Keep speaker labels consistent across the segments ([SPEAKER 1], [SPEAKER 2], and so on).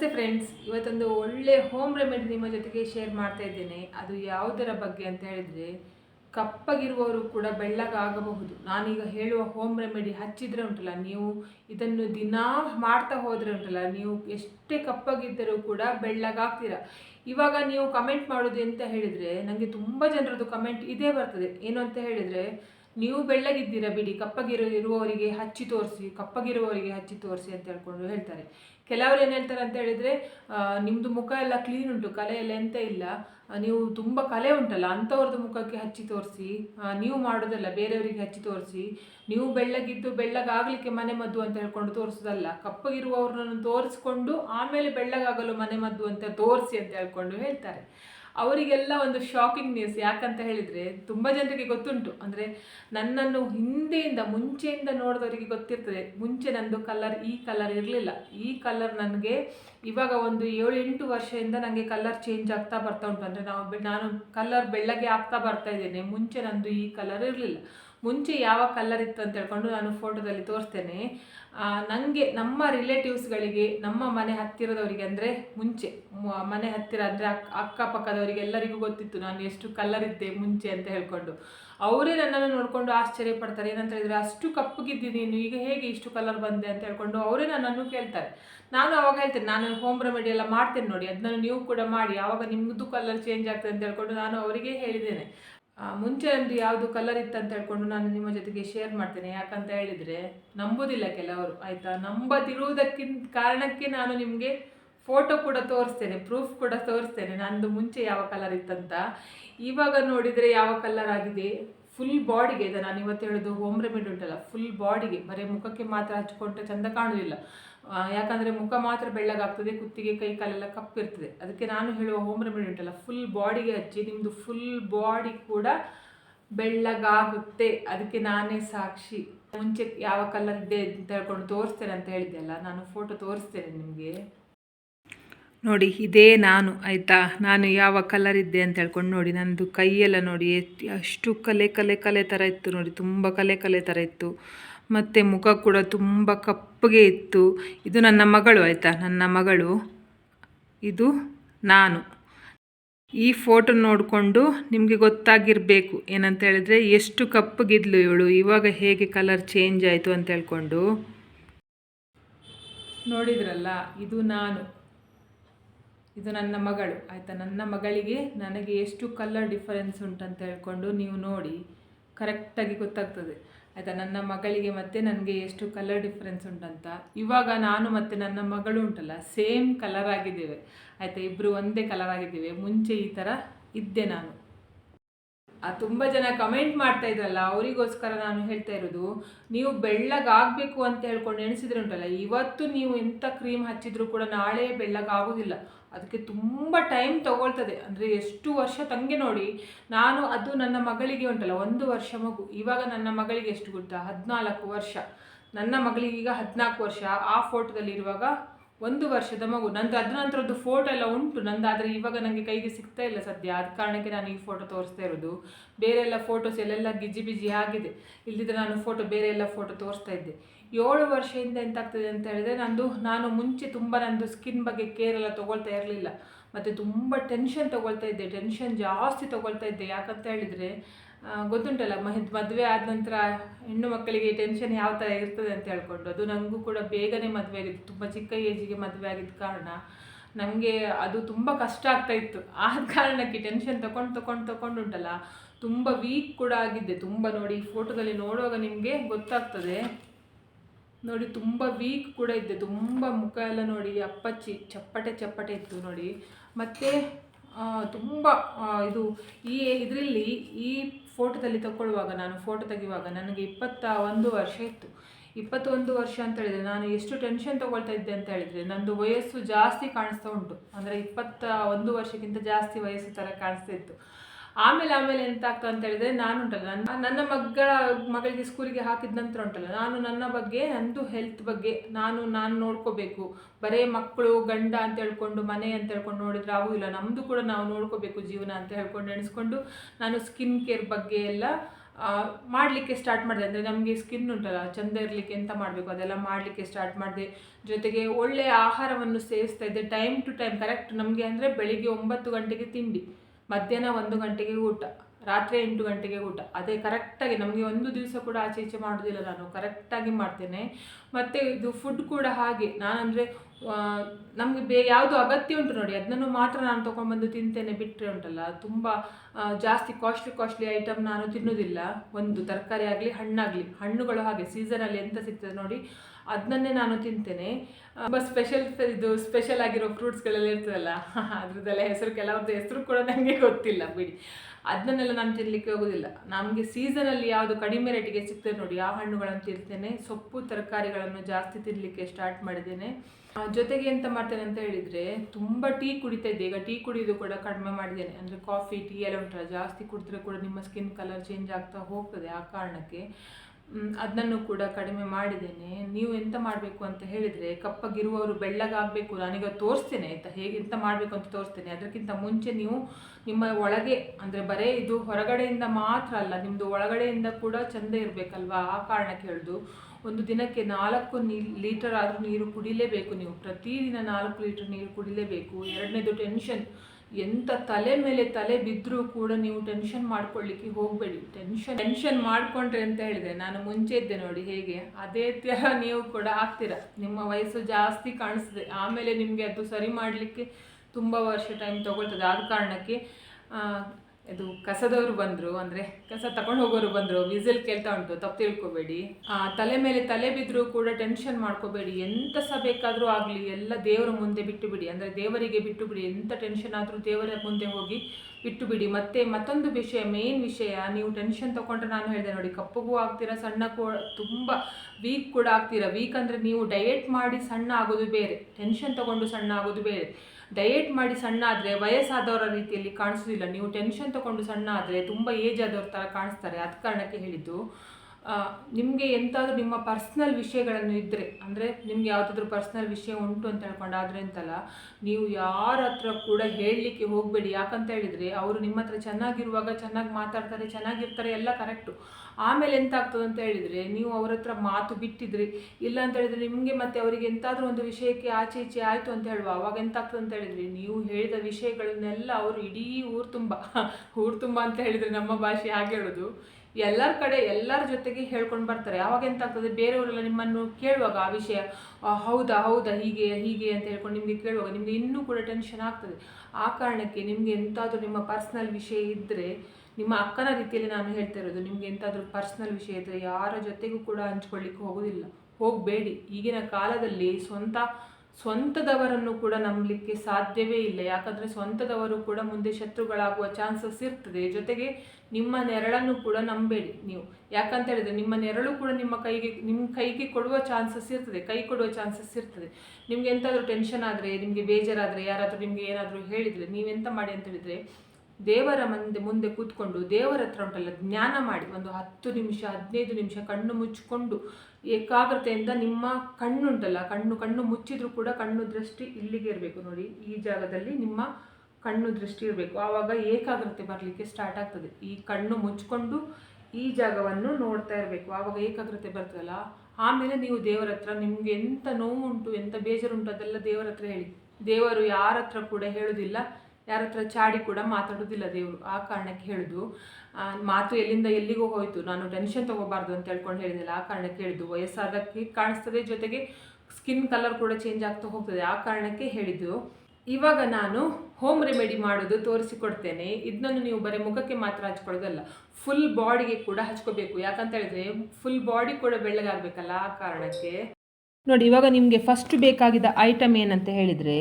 [SPEAKER 1] ನಮಸ್ತೆ ಫ್ರೆಂಡ್ಸ್ ಇವತ್ತೊಂದು ಒಳ್ಳೆ ಹೋಮ್ ರೆಮಿಡಿ ನಿಮ್ಮ ಜೊತೆಗೆ ಶೇರ್ ಮಾಡ್ತಾ ಇದ್ದೇನೆ. ಅದು ಯಾವುದರ ಬಗ್ಗೆ ಅಂತ ಹೇಳಿದರೆ, ಕಪ್ಪಗಿರುವವರು ಕೂಡ ಬೆಳ್ಳಗಾಗಬಹುದು. ನಾನೀಗ ಹೇಳುವ ಹೋಮ್ ರೆಮಿಡಿ ಹಚ್ಚಿದ್ರೆ ಉಂಟಲ್ಲ, ನೀವು ಇದನ್ನು ದಿನಾ ಮಾಡ್ತಾ ಹೋದರೆ ಉಂಟಲ್ಲ, ನೀವು ಎಷ್ಟೇ ಕಪ್ಪಗಿದ್ದರೂ ಕೂಡ ಬೆಳ್ಳಗಾಗ್ತೀರ? ಇವಾಗ ನೀವು ಕಮೆಂಟ್ ಮಾಡೋದು ಅಂತ ಹೇಳಿದರೆ ನನಗೆ ತುಂಬ ಜನರದ್ದು ಕಮೆಂಟ್ ಇದೇ ಬರ್ತದೆ. ಏನು ಅಂತ ಹೇಳಿದರೆ, ನೀವು ಬೆಳ್ಳಗಿದ್ದೀರಾ ಬಿಡಿ ಕಪ್ಪಗಿರೋ ಇರುವವರಿಗೆ ಹಚ್ಚಿ ತೋರಿಸಿ, ಕಪ್ಪಗಿರುವವರಿಗೆ ಹಚ್ಚಿ ತೋರಿಸಿ ಅಂತ ಹೇಳ್ಕೊಂಡು ಹೇಳ್ತಾರೆ. ಕೆಲವರು ಏನು ಹೇಳ್ತಾರೆ ಅಂತ ಹೇಳಿದರೆ ನಿಮ್ಮದು ಮುಖ ಎಲ್ಲ ಕ್ಲೀನ್ ಉಂಟು, ಕಲೆ ಎಲ್ಲ ಎಂತ ಇಲ್ಲ. ನೀವು ತುಂಬ ಕಲೆ ಉಂಟಲ್ಲ ಅಂಥವ್ರದ್ದು ಮುಖಕ್ಕೆ ಹಚ್ಚಿ ತೋರಿಸಿ. ನೀವು ಮಾಡೋದಲ್ಲ, ಬೇರೆಯವರಿಗೆ ಹಚ್ಚಿ ತೋರಿಸಿ. ನೀವು ಬೆಳ್ಳಗಿದ್ದು ಬೆಳ್ಳಗಾಗಲಿಕ್ಕೆ ಮನೆ ಮದ್ದು ಅಂತ ಹೇಳ್ಕೊಂಡು ತೋರಿಸೋದಲ್ಲ. ಕಪ್ಪಗಿರುವವ್ರನ್ನ ತೋರಿಸ್ಕೊಂಡು, ಆಮೇಲೆ ಬೆಳ್ಳಗಾಗಲು ಮನೆ ಮದ್ದು ಅಂತ ತೋರಿಸಿ ಅಂತ ಹೇಳ್ಕೊಂಡು ಹೇಳ್ತಾರೆ. ಅವರಿಗೆಲ್ಲ ಒಂದು ಶಾಕಿಂಗ್ ನ್ಯೂಸ್ ಯಾಕಂತ ಹೇಳಿದರೆ ತುಂಬ ಜನರಿಗೆ ಗೊತ್ತುಂಟು. ಅಂದರೆ ನನ್ನನ್ನು ಹಿಂದೆಯಿಂದ, ಮುಂಚೆಯಿಂದ ನೋಡಿದವರಿಗೆ ಗೊತ್ತಿರ್ತದೆ. ಮುಂಚೆ ನಂದು ಕಲರ್ ಈ ಕಲರ್ ಇರಲಿಲ್ಲ. ಈ ಕಲರ್ ನನಗೆ ಇವಾಗ ಒಂದು ಏಳು ಎಂಟು ವರ್ಷದಿಂದ ನನಗೆ ಕಲರ್ ಚೇಂಜ್ ಆಗ್ತಾ ಬರ್ತಾ ಉಂಟು. ಅಂದರೆ ನಾವು ನಾನು ಕಲರ್ ಬೆಳ್ಳಗೆ ಆಗ್ತಾ ಬರ್ತಾ ಇದ್ದೇನೆ. ಮುಂಚೆ ನಂದು ಈ ಕಲರ್ ಇರಲಿಲ್ಲ. ಮುಂಚೆ ಯಾವ ಕಲರ್ ಇತ್ತು ಅಂತ ಹೇಳ್ಕೊಂಡು ನಾನು ಫೋಟೋದಲ್ಲಿ ತೋರಿಸ್ತೇನೆ. ನನಗೆ ನಮ್ಮ ರಿಲೇಟಿವ್ಸ್ಗಳಿಗೆ ನಮ್ಮ ಮನೆ ಹತ್ತಿರದವರಿಗೆ ಅಂದರೆ ಮುಂಚೆ ಮನೆ ಹತ್ತಿರ ಅಂದರೆ ಅಕ್ಕ ಅಕ್ಕಪಕ್ಕದವರಿಗೆ ಎಲ್ಲರಿಗೂ ಗೊತ್ತಿತ್ತು ನಾನು ಎಷ್ಟು ಕಲ್ಲರ್ ಇದ್ದೆ ಮುಂಚೆ ಅಂತ ಹೇಳ್ಕೊಂಡು. ಅವರೇ ನನ್ನನ್ನು ನೋಡಿಕೊಂಡು ಆಶ್ಚರ್ಯ ಪಡ್ತಾರೆ. ಏನಂತ ಹೇಳಿದರೆ, ಅಷ್ಟು ಕಪ್ಪಗಿದ್ದೀನಿ ನೀನು, ಈಗ ಹೇಗೆ ಇಷ್ಟು ಕಲರ್ ಬಂದೆ ಅಂತ ಹೇಳ್ಕೊಂಡು ಅವರೇ ನನ್ನನ್ನು ಕೇಳ್ತಾರೆ. ನಾನು ಅವಾಗ ಹೇಳ್ತೇನೆ, ನಾನು ಹೋಮ್ ರೆಮಿಡಿ ಎಲ್ಲ ಮಾಡ್ತೇನೆ ನೋಡಿ ಅದನ್ನು ನೀವು ಕೂಡ ಮಾಡಿ ಆವಾಗ ನಿಮ್ಮದು ಕಲರ್ ಚೇಂಜ್ ಆಗ್ತದೆ ಅಂತ ಹೇಳ್ಕೊಂಡು ನಾನು ಅವರಿಗೆ ಹೇಳಿದ್ದೇನೆ. ಮುಂಚೆ ಒಂದು ಯಾವುದು ಕಲರ್ ಇತ್ತು ಅಂತ ಹೇಳ್ಕೊಂಡು ನಾನು ನಿಮ್ಮ ಜೊತೆಗೆ ಶೇರ್ ಮಾಡ್ತೇನೆ. ಯಾಕಂತ ಹೇಳಿದರೆ ನಂಬೋದಿಲ್ಲ ಕೆಲವರು ಆಯಿತಾ? ನಂಬದಿರುವುದಕ್ಕಿಂತ ಕಾರಣಕ್ಕೆ ನಾನು ನಿಮಗೆ ಫೋಟೋ ಕೂಡ ತೋರಿಸ್ತೇನೆ ಪ್ರೂಫ್ ಕೂಡ ತೋರಿಸ್ತೇನೆ. ನಂದು ಮುಂಚೆ ಯಾವ ಕಲರ್ ಇತ್ತಂತ. ಇವಾಗ ನೋಡಿದರೆ ಯಾವ ಕಲರ್ ಆಗಿದೆ? ಫುಲ್ ಬಾಡಿಗೆ ಇದೆ ನಾನು ಇವತ್ತು ಹೇಳೋದು ಹೋಮ್ ರೆಮಿಡಿ ಉಂಟಲ್ಲ ಫುಲ್ ಬಾಡಿಗೆ ಬರೀ ಮುಖಕ್ಕೆ ಮಾತ್ರ ಹಚ್ಕೊಂಡ್ರೆ ಚಂದ ಕಾಣುವುದಿಲ್ಲ ಆ, ಯಾಕಂದರೆ ಮುಖ ಮಾತ್ರ ಬೆಳ್ಳಗಾಗ್ತದೆ, ಕುತ್ತಿಗೆ, ಕೈ, ಕಾಲೆಲ್ಲ ಕಪ್ಪಿರ್ತದೆ. ಅದಕ್ಕೆ ನಾನು ಹೇಳುವ ಹೋಮ್ ರೆಮಿಡಿ ಉಂಟಲ್ಲ ಫುಲ್ ಬಾಡಿಗೆ ಹಚ್ಚಿ ನಿಮ್ಮದು ಫುಲ್ ಬಾಡಿ ಕೂಡ ಬೆಳ್ಳಗಾಗುತ್ತೆ. ಅದಕ್ಕೆ ನಾನೇ ಸಾಕ್ಷಿ. ಮುಂಚೆ ಯಾವ ಕಲರ್ ಇದೆ ಅಂತ ಹೇಳ್ಕೊಂಡು ತೋರಿಸ್ತೇನೆ ಅಂತ ಹೇಳಿದ್ದೆ ಅಲ್ಲ, ನಾನು ಫೋಟೋ ತೋರಿಸ್ತೇನೆ ನಿಮಗೆ. ನೋಡಿ, ಇದೇ ನಾನು, ಆಯಿತಾ? ನಾನು ಯಾವ ಕಲರ್ ಇದ್ದೆ ಅಂತ ಹೇಳ್ಕೊಂಡು ನೋಡಿ ನನ್ನದು ಕೈಯೆಲ್ಲ ನೋಡಿ ಅಷ್ಟು ಕಲೆ ಕಲೆ ಕಲೆ ಥರ ಇತ್ತು ನೋಡಿ, ತುಂಬ ಕಲೆ ಕಲೆ ಥರ ಇತ್ತು. ಮತ್ತು ಮುಖ ಕೂಡ ತುಂಬ ಕಪ್ಪಗೆ ಇತ್ತು. ಇದು ನನ್ನ ಮಗಳು, ಆಯಿತಾ? ನನ್ನ ಮಗಳು. ಇದು ನಾನು. ಈ ಫೋಟೋ ನೋಡಿಕೊಂಡು ನಿಮಗೆ ಗೊತ್ತಾಗಿರಬೇಕು. ಏನಂತ ಹೇಳಿದ್ರೆ, ಎಷ್ಟು ಕಪ್ಪಗಿದ್ಲು ಇವಳು? ಇವಾಗ ಹೇಗೆ ಕಲರ್ ಚೇಂಜ್ ಆಯಿತು ಅಂತ ಹೇಳ್ಕೊಂಡು. ನೋಡಿದ್ರಲ್ಲ, ಇದು ನಾನು. ಇದು ನನ್ನ ಮಗಳು, ಆಯಿತಾ? ನನ್ನ ಮಗಳಿಗೆ ನನಗೆ ಎಷ್ಟು ಕಲರ್ ಡಿಫರೆನ್ಸ್ ಉಂಟಂತ ಹೇಳ್ಕೊಂಡು ನೀವು ನೋಡಿ. ಕರೆಕ್ಟಾಗಿ ಗೊತ್ತಾಗ್ತದೆ. ಆಯಿತಾ, ನನ್ನ ಮಗಳಿಗೆ ಮತ್ತು ನನಗೆ ಎಷ್ಟು ಕಲರ್ ಡಿಫ್ರೆನ್ಸ್ ಉಂಟಂತ. ಇವಾಗ ನಾನು ಮತ್ತು ನನ್ನ ಮಗಳು ಉಂಟಲ್ಲ ಸೇಮ್ ಕಲರ್ ಆಗಿದ್ದೇವೆ. ಆಯಿತಾ ಇಬ್ಬರು ಒಂದೇ ಕಲರ್ ಆಗಿದ್ದೇವೆ. ಮುಂಚೆ ಈ ಥರ ಇದ್ದೆ ನಾನು. ಆ, ತುಂಬ ಜನ ಕಮೆಂಟ್ ಮಾಡ್ತಾ ಇದ್ರಲ್ಲ, ಅವರಿಗೋಸ್ಕರ ನಾನು ಹೇಳ್ತಾ ಇರೋದು, ನೀವು ಬೆಳ್ಳಗಾಗಬೇಕು ಅಂತ ಹೇಳ್ಕೊಂಡು ಎಣಿಸಿದ್ರೆ ಉಂಟಲ್ಲ, ಇವತ್ತು ನೀವು ಎಂಥ ಕ್ರೀಮ್ ಹಚ್ಚಿದ್ರು ಕೂಡ ನಾಳೆ ಬೆಳ್ಳಗಾಗೋದಿಲ್ಲ. ಅದಕ್ಕೆ ತುಂಬ ಟೈಮ್ ತಗೊಳ್ತದೆ. ಅಂದರೆ ಎಷ್ಟು ವರ್ಷ ತಂಗೆ ನೋಡಿ, ನಾನು ಅದು ನನ್ನ ಮಗಳಿಗೆ ಉಂಟಲ್ಲ, ಒಂದು ವರ್ಷ ಮಗು. ಇವಾಗ ನನ್ನ ಮಗಳಿಗೆ ಎಷ್ಟು ಗೊತ್ತಾ? ಹದಿನಾಲ್ಕು ವರ್ಷ. ನನ್ನ ಮಗಳಿಗೆ ಈಗ ಹದಿನಾಲ್ಕು ವರ್ಷ. ಆ ಫೋಟೋದಲ್ಲಿ ಇರುವಾಗ ಒಂದು ವರ್ಷದ ಮಗು. ನಂದು ಅದ್ರ ನಂತರದ್ದು ಫೋಟೋ ಎಲ್ಲ ಉಂಟು. ನಂದು ಆದರೆ ಇವಾಗ ನನಗೆ ಕೈಗೆ ಸಿಗ್ತಾ ಇಲ್ಲ ಸದ್ಯ. ಆದ ಕಾರಣಕ್ಕೆ ನಾನು ಈ ಫೋಟೋ ತೋರಿಸ್ತಾ ಇರೋದು. ಬೇರೆ ಎಲ್ಲ ಫೋಟೋಸ್ ಎಲ್ಲೆಲ್ಲ ಗಿಜಿ ಬಿಜಿ ಆಗಿದೆ. ಇಲ್ಲದಿದ್ದರೆ ನಾನು ಫೋಟೋ ಬೇರೆ ಎಲ್ಲ ಫೋಟೋ ತೋರಿಸ್ತಾ ಇದ್ದೆ. ಏಳು ವರ್ಷದಿಂದ ಎಂತಾಗ್ತದೆ ಅಂತ ಹೇಳಿದರೆ ನಂದು, ನಾನು ಮುಂಚೆ ತುಂಬ ನಂದು ಸ್ಕಿನ್ ಬಗ್ಗೆ ಕೇರ್ ಎಲ್ಲ ತೊಗೊಳ್ತಾ ಇರಲಿಲ್ಲ. ಮತ್ತು ತುಂಬ ಟೆನ್ಷನ್ ತೊಗೊಳ್ತಾ ಇದ್ದೆ ಟೆನ್ಷನ್ ಜಾಸ್ತಿ ತೊಗೊಳ್ತಾ ಇದ್ದೆ. ಯಾಕಂತ ಹೇಳಿದರೆ ಗೊತ್ತುಂಟಲ್ಲ ಮಹಿದ್ ಮದುವೆ ಆದ ನಂತರ ಹೆಣ್ಣು ಮಕ್ಕಳಿಗೆ ಟೆನ್ಷನ್ ಯಾವ ಥರ ಇರ್ತದೆ ಅಂತ ಹೇಳ್ಕೊಂಡು. ಅದು ನನಗೂ ಕೂಡ ಬೇಗನೆ ಮದುವೆ ಆಗಿತ್ತು. ತುಂಬ ಚಿಕ್ಕ ಏಜಿಗೆ ಮದುವೆ ಆಗಿದ್ದ ಕಾರಣ ನನಗೆ ಅದು ತುಂಬ ಕಷ್ಟ ಆಗ್ತಾ ಇತ್ತು. ಆದ ಕಾರಣಕ್ಕೆ ಟೆನ್ಷನ್ ತಗೊಂಡು ತಗೊಂಡು ತಗೊಂಡು ಉಂಟಲ್ಲ. ತುಂಬ ವೀಕ್ ಕೂಡ ಆಗಿದ್ದೆ. ತುಂಬ ನೋಡಿ ಫೋಟೋದಲ್ಲಿ ನೋಡುವಾಗ ನಿಮಗೆ ಗೊತ್ತಾಗ್ತದೆ. ನೋಡಿ, ತುಂಬ ವೀಕ್ ಕೂಡ ಇದ್ದೆ. ತುಂಬ ಮುಖ ಎಲ್ಲ ನೋಡಿ, ಅಪ್ಪಚ್ಚಿ, ಚಪ್ಪಟೆ ಚಪ್ಪಟೆ ಇತ್ತು ನೋಡಿ. ಮತ್ತು ತುಂಬ ಇದು, ಈ ಇದರಲ್ಲಿ ಈ ಫೋಟೋದಲ್ಲಿ ತಗೊಳ್ಳುವಾಗ ನಾನು ಫೋಟೋ ತೆಗೆಯುವಾಗ ನನಗೆ ಇಪ್ಪತ್ತ ಒಂದು ವರ್ಷ ಇತ್ತು. ಇಪ್ಪತ್ತೊಂದು ವರ್ಷ ಅಂತ ಹೇಳಿದರೆ ನಾನು ಎಷ್ಟು ಟೆನ್ಷನ್ ತೊಗೊಳ್ತಾ ಇದ್ದೆ ಅಂತ ಹೇಳಿದರೆ ನಂದು ವಯಸ್ಸು ಜಾಸ್ತಿ ಕಾಣಿಸ್ತಾ ಉಂಟು. ಅಂದರೆ ಇಪ್ಪತ್ತ ಒಂದು ವರ್ಷಕ್ಕಿಂತ ಜಾಸ್ತಿ ವಯಸ್ಸು ಥರ ಕಾಣಿಸ್ತಾ ಇತ್ತು. ಆಮೇಲೆ ಆಮೇಲೆ ಎಂತ ಆಗ್ತಾ ಅಂತ ಹೇಳಿದ್ರೆ ನಾನು ಉಂಟಲ್ಲ ನನ್ನ ನನ್ನ ಮಗಳ ಮಗಳಿಗೆ ಸ್ಕೂಲಿಗೆ ಹಾಕಿದ ನಂತರ ಉಂಟಲ್ಲ, ನಾನು ನನ್ನ ಬಗ್ಗೆ, ನಂದು ಹೆಲ್ತ್ ಬಗ್ಗೆ ನಾನು ನಾನು ನೋಡ್ಕೋಬೇಕು. ಬರೇ ಮಕ್ಕಳು, ಗಂಡ ಅಂತ ಹೇಳ್ಕೊಂಡು, ಮನೆ ಅಂತ ಹೇಳ್ಕೊಂಡು ನೋಡಿದ್ರೆ ಇಲ್ಲ ನಮ್ಮದು ಕೂಡ ನಾವು ನೋಡ್ಕೋಬೇಕು ಜೀವನ ಅಂತ ಹೇಳ್ಕೊಂಡು ಎಣಿಸ್ಕೊಂಡು ನಾನು ಸ್ಕಿನ್ ಕೇರ್ ಬಗ್ಗೆ ಎಲ್ಲ ಮಾಡಲಿಕ್ಕೆ ಸ್ಟಾರ್ಟ್ ಮಾಡಿದೆ. ಅಂದರೆ ನಮಗೆ ಸ್ಕಿನ್ ಉಂಟಲ್ಲ, ಚಂದ ಇರಲಿಕ್ಕೆ ಎಂತ ಮಾಡಬೇಕು? ಅದೆಲ್ಲ ಮಾಡಲಿಕ್ಕೆ ಸ್ಟಾರ್ಟ್ ಮಾಡಿದೆ. ಜೊತೆಗೆ ಒಳ್ಳೆಯ ಆಹಾರವನ್ನು ಸೇವಿಸ್ತಾ ಇದ್ದೆ ಟೈಮ್ ಟು ಟೈಮ್ ಕರೆಕ್ಟ್ ನಮಗೆ ಅಂದರೆ ಬೆಳಿಗ್ಗೆ ಒಂಬತ್ತು ಗಂಟೆಗೆ ತಿಂಡಿ. ಮಧ್ಯಾಹ್ನ ಒಂದು ಗಂಟೆಗೆ ಊಟ, ರಾತ್ರಿ ಎಂಟು ಗಂಟೆಗೆ ಊಟ. ಅದೇ ಕರೆಕ್ಟಾಗಿ ನಮಗೆ ಒಂದು ದಿವಸ ಕೂಡ ಆಚೆ ಈಚೆ ಮಾಡೋದಿಲ್ಲ ನಾನು. ಕರೆಕ್ಟಾಗಿ ಮಾಡ್ತೇನೆ. ಮತ್ತು ಇದು ಫುಡ್ ಕೂಡ ಹಾಗೆ. ನಾನಂದರೆ ನಮಗೆ ಬೇ, ಯಾವುದು ಅಗತ್ಯ ಉಂಟು ನೋಡಿ ಅದನ್ನು ಮಾತ್ರ ನಾನು ತೊಗೊಂಡ್ಬಂದು ತಿಂತೇನೆ ಬಿಟ್ಟರೆ ಉಂಟಲ್ಲ. ತುಂಬ ಜಾಸ್ತಿ ಕಾಸ್ಟ್ಲಿ ಕಾಸ್ಟ್ಲಿ ಐಟಮ್ ನಾನು ತಿನ್ನೋದಿಲ್ಲ. ಒಂದು ತರಕಾರಿ ಆಗಲಿ, ಹಣ್ಣಾಗಲಿ. ಹಣ್ಣುಗಳು ಹಾಗೆ ಸೀಸನಲ್ಲಿ ಎಂತ ಸಿಗ್ತದೆ ನೋಡಿ ಅದನ್ನೇ ನಾನು ತಿಂತೇನೆ. ತುಂಬ ಸ್ಪೆಷಲ್ ಇದು ಸ್ಪೆಷಲ್ ಆಗಿರೋ ಫ್ರೂಟ್ಸ್ಗಳೆಲ್ಲ ಇರ್ತದಲ್ಲ, ಅದ್ರದ್ದೆಲ್ಲ ಹೆಸರು ಕೆಲವ್ರದ್ದು ಹೆಸರು ಕೂಡ ನನಗೆ ಗೊತ್ತಿಲ್ಲ, ಬಿಡಿ. ಅದನ್ನೆಲ್ಲ ನಾನು ತಿನ್ನಲಿಕ್ಕೆ ಹೋಗೋದಿಲ್ಲ. ನಮಗೆ ಸೀಸನಲ್ಲಿ ಯಾವುದು ಕಡಿಮೆ ರೇಟಿಗೆ ಸಿಗ್ತದೆ ನೋಡಿ ಆ ಹಣ್ಣುಗಳನ್ನು ತಿಂತೇನೆ, ಸೊಪ್ಪು, ತರಕಾರಿಗಳನ್ನು ಜಾಸ್ತಿ ತಿನ್ನಲಿಕ್ಕೆ ಸ್ಟಾರ್ಟ್ ಮಾಡಿದ್ದೇನೆ. ಜೊತೆಗೆ ಎಂತ ಮಾಡ್ತೇನೆ ಅಂತ ಹೇಳಿದರೆ, ತುಂಬ ಟೀ ಕುಡಿತಾ ಇದ್ದೆ, ಈಗ ಟೀ ಕುಡಿಯೋದು ಕೂಡ ಕಡಿಮೆ ಮಾಡಿದ್ದೇನೆ. ಅಂದರೆ ಕಾಫಿ ಟೀ ಎಲ್ಲ ಉಂಟಲ್ಲ ಜಾಸ್ತಿ ಕುಡಿದ್ರೆ ಕೂಡ ನಿಮ್ಮ ಸ್ಕಿನ್ ಕಲರ್ ಚೇಂಜ್ ಆಗ್ತಾ ಹೋಗ್ತದೆ ಆ ಕಾರಣಕ್ಕೆ. ಅದನ್ನು ಕೂಡ ಕಡಿಮೆ ಮಾಡಿದ್ದೇನೆ. ನೀವು ಎಂತ ಮಾಡಬೇಕು ಅಂತ ಹೇಳಿದರೆ ಕಪ್ಪಗಿರುವವರು ಬೆಳ್ಳಗಾಗಬೇಕು, ನಾನೀಗ ತೋರಿಸ್ತೇನೆ ಆಯಿತಾ ಹೇಗೆ ಎಂತ ಮಾಡಬೇಕು ಅಂತ ತೋರಿಸ್ತೇನೆ. ಅದಕ್ಕಿಂತ ಮುಂಚೆ ನೀವು ನಿಮ್ಮ ಒಳಗೆ, ಅಂದರೆ ಬರೇ ಇದು ಹೊರಗಡೆಯಿಂದ ಮಾತ್ರ ಅಲ್ಲ ನಿಮ್ಮದು ಒಳಗಡೆಯಿಂದ ಕೂಡ ಚಂದ ಇರಬೇಕಲ್ವಾ? ಆ ಕಾರಣಕ್ಕೆ ಹೇಳೋದು, ಒಂದು ದಿನಕ್ಕೆ ನಾಲ್ಕು ನೀ, ಲೀಟರ್ ಆದರೂ ನೀರು ಕುಡಿಲೇಬೇಕು ನೀವು. ಪ್ರತಿದಿನ ನಾಲ್ಕು ಲೀಟರ್ ನೀರು ಕುಡಿಲೇಬೇಕು. ಎರಡನೇದು ಟೆನ್ಷನ್ ಎಂತ ತಲೆ ಮೇಲೆ ತಲೆ ಬಿದ್ದರೂ ಕೂಡ ನೀವು ಟೆನ್ಷನ್ ಮಾಡ್ಕೊಳ್ಳಿಕ್ಕೆ ಹೋಗಬೇಡಿ. ಟೆನ್ಷನ್ ಟೆನ್ಷನ್ ಮಾಡ್ಕೊಂಡ್ರೆ ಅಂತ ಹೇಳಿದೆ ನಾನು ಮುಂಚೆ ಇದ್ದೆ ನೋಡಿ ಹೇಗೆ, ಅದೇ ಥರ ನೀವು ಕೂಡ ಆಗ್ತೀರ. ನಿಮ್ಮ ವಯಸ್ಸು ಜಾಸ್ತಿ ಕಾಣಿಸ್ತದೆ. ಆಮೇಲೆ ನಿಮಗೆ ಅದು ಸರಿ ಮಾಡಲಿಕ್ಕೆ ತುಂಬ ವರ್ಷ ಟೈಮ್ ತಗೊಳ್ತದೆ. ಆದ ಕಾರಣಕ್ಕೆ ಇದು ಕಸದವರು ಬಂದರು, ಅಂದರೆ ಕಸ ತಗೊಂಡು ಹೋಗೋರು ಬಂದರು, ವಿಸಿಲ್ ಕೇಳ್ತಾ ಉಂಟು, ತಪ್ಪು ತಿಳ್ಕೊಬೇಡಿ. ತಲೆ ಮೇಲೆ ತಲೆ ಬಿದ್ದರೂ ಕೂಡ ಟೆನ್ಷನ್ ಮಾಡ್ಕೋಬೇಡಿ, ಎಂತ ಸಹ ಬೇಕಾದರೂ ಆಗಲಿ, ಎಲ್ಲ ದೇವರ ಮುಂದೆ ಬಿಟ್ಟು ಬಿಡಿ ಅಂದರೆ ದೇವರಿಗೆ ಬಿಟ್ಟು ಬಿಡಿ ಎಂತ ಟೆನ್ಷನ್ ಆದರೂ ದೇವರ ಮುಂದೆ ಹೋಗಿ ಬಿಟ್ಟು ಬಿಡಿ ಮತ್ತೆ ಮತ್ತೊಂದು ವಿಷಯ ಮೇನ್ ವಿಷಯ, ನೀವು ಟೆನ್ಷನ್ ತಗೊಂಡ್ರೆ ನಾನು ಹೇಳಿದೆ ನೋಡಿ, ಕಪ್ಪಗೂ ಆಗ್ತೀರಾ, ಸಣ್ಣ ಕೂಡ ತುಂಬ ವೀಕ್ ಕೂಡ ಆಗ್ತೀರಾ. ವೀಕ್ ಅಂದರೆ ನೀವು ಡಯೆಟ್ ಮಾಡಿ ಸಣ್ಣ ಆಗೋದು ಬೇರೆ, ಟೆನ್ಷನ್ ತಗೊಂಡು ಸಣ್ಣ ಆಗೋದು ಬೇರೆ. ಡಯೆಟ್ ಮಾಡಿ ಸಣ್ಣ ಆದರೆ ವಯಸ್ಸಾದವರ ರೀತಿಯಲ್ಲಿ ಕಾಣಿಸೋದಿಲ್ಲ ನೀವು ಟೆನ್ಷನ್ ತಗೊಂಡು ಸಣ್ಣ ಆದರೆ ತುಂಬ ಏಜ್ ಆದವ್ರ ಥರ ಕಾಣಿಸ್ತಾರೆ. ಅದ ಕಾರಣಕ್ಕೆ ಹೇಳಿದ್ದು. ನಿಮಗೆ ಎಂಥಾದರೂ ನಿಮ್ಮ ಪರ್ಸ್ನಲ್ ವಿಷಯಗಳನ್ನು ಇದ್ದರೆ ಅಂದರೆ ನಿಮ್ಗೆ ಯಾವುದಾದ್ರೂ ಪರ್ಸ್ನಲ್ ವಿಷಯ ಉಂಟು ಅಂತ ಹೇಳ್ಕೊಂಡು ಆದರೆ ಅಂತಲ್ಲ, ನೀವು ಯಾರ ಹತ್ರ ಕೂಡ ಹೇಳಲಿಕ್ಕೆ ಹೋಗಬೇಡಿ. ಯಾಕಂತ ಹೇಳಿದರೆ, ಅವರು ನಿಮ್ಮ ಹತ್ರ ಚೆನ್ನಾಗಿರುವಾಗ ಚೆನ್ನಾಗಿ ಮಾತಾಡ್ತಾರೆ, ಚೆನ್ನಾಗಿರ್ತಾರೆ, ಎಲ್ಲ ಕರೆಕ್ಟು ಆಮೇಲೆ ಎಂತ ಆಗ್ತದೆ ಅಂತ ಹೇಳಿದರೆ, ನೀವು ಅವ್ರ ಹತ್ರ ಮಾತು ಬಿಟ್ಟಿದ್ರಿ, ಇಲ್ಲ ಅಂತ ಹೇಳಿದರೆ ನಿಮಗೆ ಮತ್ತೆ ಅವರಿಗೆ ಎಂತಾದರೂ ಒಂದು ವಿಷಯಕ್ಕೆ ಆಚೆ ಈಚೆ ಆಯಿತು ಅಂತ ಹೇಳುವ, ಅವಾಗ ಎಂತ ಆಗ್ತದೆ ಅಂತ ಹೇಳಿದರೆ ನೀವು ಹೇಳಿದ ವಿಷಯಗಳನ್ನೆಲ್ಲ ಅವರು ಇಡೀ ಊರು ತುಂಬ ಊರು ತುಂಬ ಅಂತ ಹೇಳಿದರೆ ನಮ್ಮ ಭಾಷೆ ಹಾಗೆ ಹೇಳೋದು. ಎಲ್ಲರ ಕಡೆ ಎಲ್ಲರ ಜೊತೆಗೆ ಹೇಳ್ಕೊಂಡು ಬರ್ತಾರೆ. ಅವಾಗ ಎಂತ ಆಗ್ತದೆ ಬೇರೆಯವರೆಲ್ಲ ನಿಮ್ಮನ್ನು ಕೇಳುವಾಗ ಆ ವಿಷಯ ಹೌದಾ ಹೌದಾ, ಹೀಗೆ ಹೀಗೆ ಅಂತ ಹೇಳ್ಕೊಂಡು ನಿಮಗೆ ಕೇಳುವಾಗ ನಿಮಗೆ ಇನ್ನೂ ಕೂಡ ಟೆನ್ಷನ್ ಆಗ್ತದೆ. ಆ ಕಾರಣಕ್ಕೆ ನಿಮಗೆ ಎಂತಾದರೂ ನಿಮ್ಮ ಪರ್ಸ್ನಲ್ ವಿಷಯ ಇದ್ದರೆ ನಿಮ್ಮ ಅಕ್ಕನ ರೀತಿಯಲ್ಲಿ ನಾನು ಹೇಳ್ತಾ ಇರೋದು, ನಿಮಗೆ ಎಂತಾದರೂ ಪರ್ಸ್ನಲ್ ವಿಷಯ ಇದ್ದರೆ ಯಾರ ಜೊತೆಗೂ ಕೂಡ ಹಂಚ್ಕೊಳ್ಳಿಕ್ಕೆ ಹೋಗೋದಿಲ್ಲ. ಹೋಗಬೇಡಿ. ಈಗಿನ ಕಾಲದಲ್ಲಿ ಸ್ವಂತ, ಸ್ವಂತದವರನ್ನು ಕೂಡ ನಂಬಲಿಕ್ಕೆ ಸಾಧ್ಯವೇ ಇಲ್ಲ. ಯಾಕಂದರೆ ಸ್ವಂತದವರು ಕೂಡ ಮುಂದೆ ಶತ್ರುಗಳಾಗುವ ಚಾನ್ಸಸ್ ಇರ್ತದೆ. ಜೊತೆಗೆ ನಿಮ್ಮ ನೆರಳನ್ನು ಕೂಡ ನಂಬೇಡಿ ನೀವು. ಯಾಕಂತ ಹೇಳಿದರೆ ನಿಮ್ಮ ನೆರಳು ಕೂಡ ನಿಮ್ಮ ಕೈಗೆ ನಿಮ್ಮ ಕೈಗೆ ಕೊಡುವ ಚಾನ್ಸಸ್ ಇರ್ತದೆ. ಕೈ ಕೊಡುವ ಚಾನ್ಸಸ್ ಇರ್ತದೆ. ನಿಮ್ಗೆ ಎಂತಾದರೂ ಟೆನ್ಷನ್ ಆದರೆ, ನಿಮಗೆ ಬೇಜಾರಾದರೆ ಯಾರಾದರೂ ನಿಮಗೆ ಏನಾದರೂ ಹೇಳಿದರೆ ನೀವೆಂತ ಮಾಡಿ ಅಂತ ಹೇಳಿದರೆ ದೇವರ ಮುಂದೆ ಮುಂದೆ ಕೂತ್ಕೊಂಡು ದೇವರ ಹತ್ರ ಉಂಟಲ್ಲ, ಜ್ಞಾನ ಮಾಡಿ, ಒಂದು ಹತ್ತು ನಿಮಿಷ, ಹದಿನೈದು ನಿಮಿಷ ಕಣ್ಣು ಮುಚ್ಚಿಕೊಂಡು ಏಕಾಗ್ರತೆಯಿಂದ ನಿಮ್ಮ ಕಣ್ಣುಂಟಲ್ಲ ಕಣ್ಣು ಕಣ್ಣು ಮುಚ್ಚಿದ್ರೂ ಕೂಡ ಕಣ್ಣು ದೃಷ್ಟಿ ಇಲ್ಲಿಗೆ ಇರಬೇಕು ನೋಡಿ, ಈ ಜಾಗದಲ್ಲಿ ನಿಮ್ಮ ಕಣ್ಣು ದೃಷ್ಟಿ ಇರಬೇಕು. ಆವಾಗ ಏಕಾಗ್ರತೆ ಬರಲಿಕ್ಕೆ ಸ್ಟಾರ್ಟ್ ಆಗ್ತದೆ. ಈ ಕಣ್ಣು ಮುಚ್ಕೊಂಡು ಈ ಜಾಗವನ್ನು ನೋಡ್ತಾ ಇರಬೇಕು. ಆವಾಗ ಏಕಾಗ್ರತೆ ಬರ್ತದಲ್ಲ. ಆಮೇಲೆ ನೀವು ದೇವರ ಹತ್ರ ನಿಮಗೆ ಎಂತ ನೋವುಂಟು, ಎಂತ ಬೇಜಾರುಂಟು ಅದೆಲ್ಲ ದೇವರ ಹತ್ರ ಹೇಳಿ. ದೇವರು ಯಾರ ಹತ್ರ ಕೂಡ ಹೇಳೋದಿಲ್ಲ. ಯಾರ ಹತ್ರ ಚಾಡಿ ಕೂಡ ಮಾತಾಡೋದಿಲ್ಲ ದೇವರು, ಆ ಕಾರಣಕ್ಕೆ ಹೇಳಿದ್ದು ಮಾತು ಎಲ್ಲಿಂದ ಎಲ್ಲಿಗೂ ಹೋಯಿತು, ನಾನು ಟೆನ್ಷನ್ ತಗೋಬಾರ್ದು ಅಂತ ಹೇಳ್ಕೊಂಡು ಹೇಳಿದಿಲ್ಲ ಆ ಕಾರಣಕ್ಕೆ ಹೇಳಿದ್ದು. ವಯಸ್ಸಾದಕ್ಕೆ ಕಾಣಿಸ್ತದೆ, ಜೊತೆಗೆ ಸ್ಕಿನ್ ಕಲರ್ ಕೂಡ ಚೇಂಜ್ ಆಗ್ತಾ ಹೋಗ್ತದೆ, ಆ ಕಾರಣಕ್ಕೆ ಹೇಳಿದ್ದು. ಇವಾಗ ನಾನು ಹೋಮ್ ರೆಮಿಡಿ ಮಾಡೋದು ತೋರಿಸಿಕೊಡ್ತೇನೆ. ಇದನ್ನು ನೀವು ಬರೀ ಮುಖಕ್ಕೆ ಮಾತ್ರ ಹಚ್ಕೊಳ್ಳೋದಲ್ಲ ಫುಲ್ ಬಾಡಿಗೆ ಕೂಡ ಹಚ್ಕೋಬೇಕು. ಯಾಕಂತ ಹೇಳಿದ್ರೆ ಫುಲ್ ಬಾಡಿ ಕೂಡ ಬೆಳ್ಳಗಾಗಬೇಕಲ್ಲ ಆ ಕಾರಣಕ್ಕೆ. ನೋಡಿ, ಇವಾಗ ನಿಮಗೆ ಫಸ್ಟ್ ಬೇಕಾಗಿದ್ದ ಐಟಮ್ ಏನಂತ ಹೇಳಿದರೆ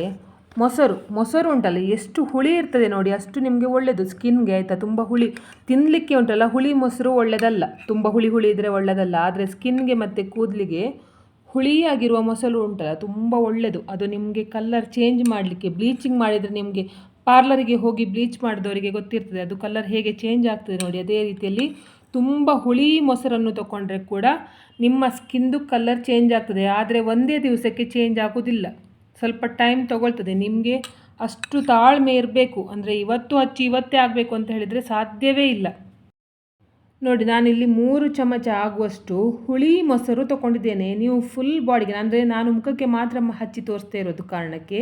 [SPEAKER 1] ಮೊಸರು ಮೊಸರು ಉಂಟಲ್ಲ, ಎಷ್ಟು ಹುಳಿ ಇರ್ತದೆ ನೋಡಿ, ಅಷ್ಟು ನಿಮಗೆ ಒಳ್ಳೆಯದು ಸ್ಕಿನ್ಗೆ ಆಯಿತಾ, ತುಂಬ ಹುಳಿ. ತಿನ್ನಲಿಕ್ಕೆ ಉಂಟಲ್ಲ, ಹುಳಿ ಮೊಸರು ಒಳ್ಳೆಯದಲ್ಲ ತುಂಬ ಹುಳಿ ಹುಳಿ ಇದ್ದರೆ ಒಳ್ಳೆಯದಲ್ಲ ಆದರೆ ಸ್ಕಿನ್ಗೆ ಮತ್ತು ಕೂದಲಿಗೆ ಹುಳಿಯಾಗಿರುವ ಮೊಸರು ಉಂಟಲ್ಲ, ತುಂಬ ಒಳ್ಳೆಯದು ಅದು ನಿಮಗೆ ಕಲ್ಲರ್ ಚೇಂಜ್ ಮಾಡಲಿಕ್ಕೆ ಬ್ಲೀಚಿಂಗ್ ಮಾಡಿದರೆ ನಿಮಗೆ ಪಾರ್ಲರಿಗೆ ಹೋಗಿ ಬ್ಲೀಚ್ ಮಾಡಿದವರಿಗೆ ಗೊತ್ತಿರ್ತದೆ, ಅದು ಕಲರ್ ಹೇಗೆ ಚೇಂಜ್ ಆಗ್ತದೆ ನೋಡಿ. ಅದೇ ರೀತಿಯಲ್ಲಿ ತುಂಬ ಹುಳಿ ಮೊಸರನ್ನು ತಗೊಂಡ್ರೆ ಕೂಡ ನಿಮ್ಮ ಸ್ಕಿನ್ದು ಕಲರ್ ಚೇಂಜ್ ಆಗ್ತದೆ. ಆದರೆ ಒಂದೇ ದಿವಸಕ್ಕೆ ಚೇಂಜ್ ಆಗೋದಿಲ್ಲ. ಸ್ವಲ್ಪ ಟೈಮ್ ತೊಗೊಳ್ತದೆ. ನಿಮಗೆ ಅಷ್ಟು ತಾಳ್ಮೆ ಇರಬೇಕು. ಅಂದರೆ ಇವತ್ತು ಹಚ್ಚಿ ಇವತ್ತೇ ಆಗಬೇಕು ಅಂತ ಹೇಳಿದರೆ ಸಾಧ್ಯವೇ ಇಲ್ಲ. ನೋಡಿ, ನಾನಿಲ್ಲಿ ಮೂರು ಚಮಚ ಆಗುವಷ್ಟು ಹುಳಿ ಮೊಸರು ತೊಗೊಂಡಿದ್ದೇನೆ. ನೀವು ಫುಲ್ ಬಾಡಿಗೆ ಅಂದರೆ ನಾನು ಮುಖಕ್ಕೆ ಮಾತ್ರ ಹಚ್ಚಿ ತೋರಿಸ್ತಾ ಇರೋದು ಕಾರಣಕ್ಕೆ.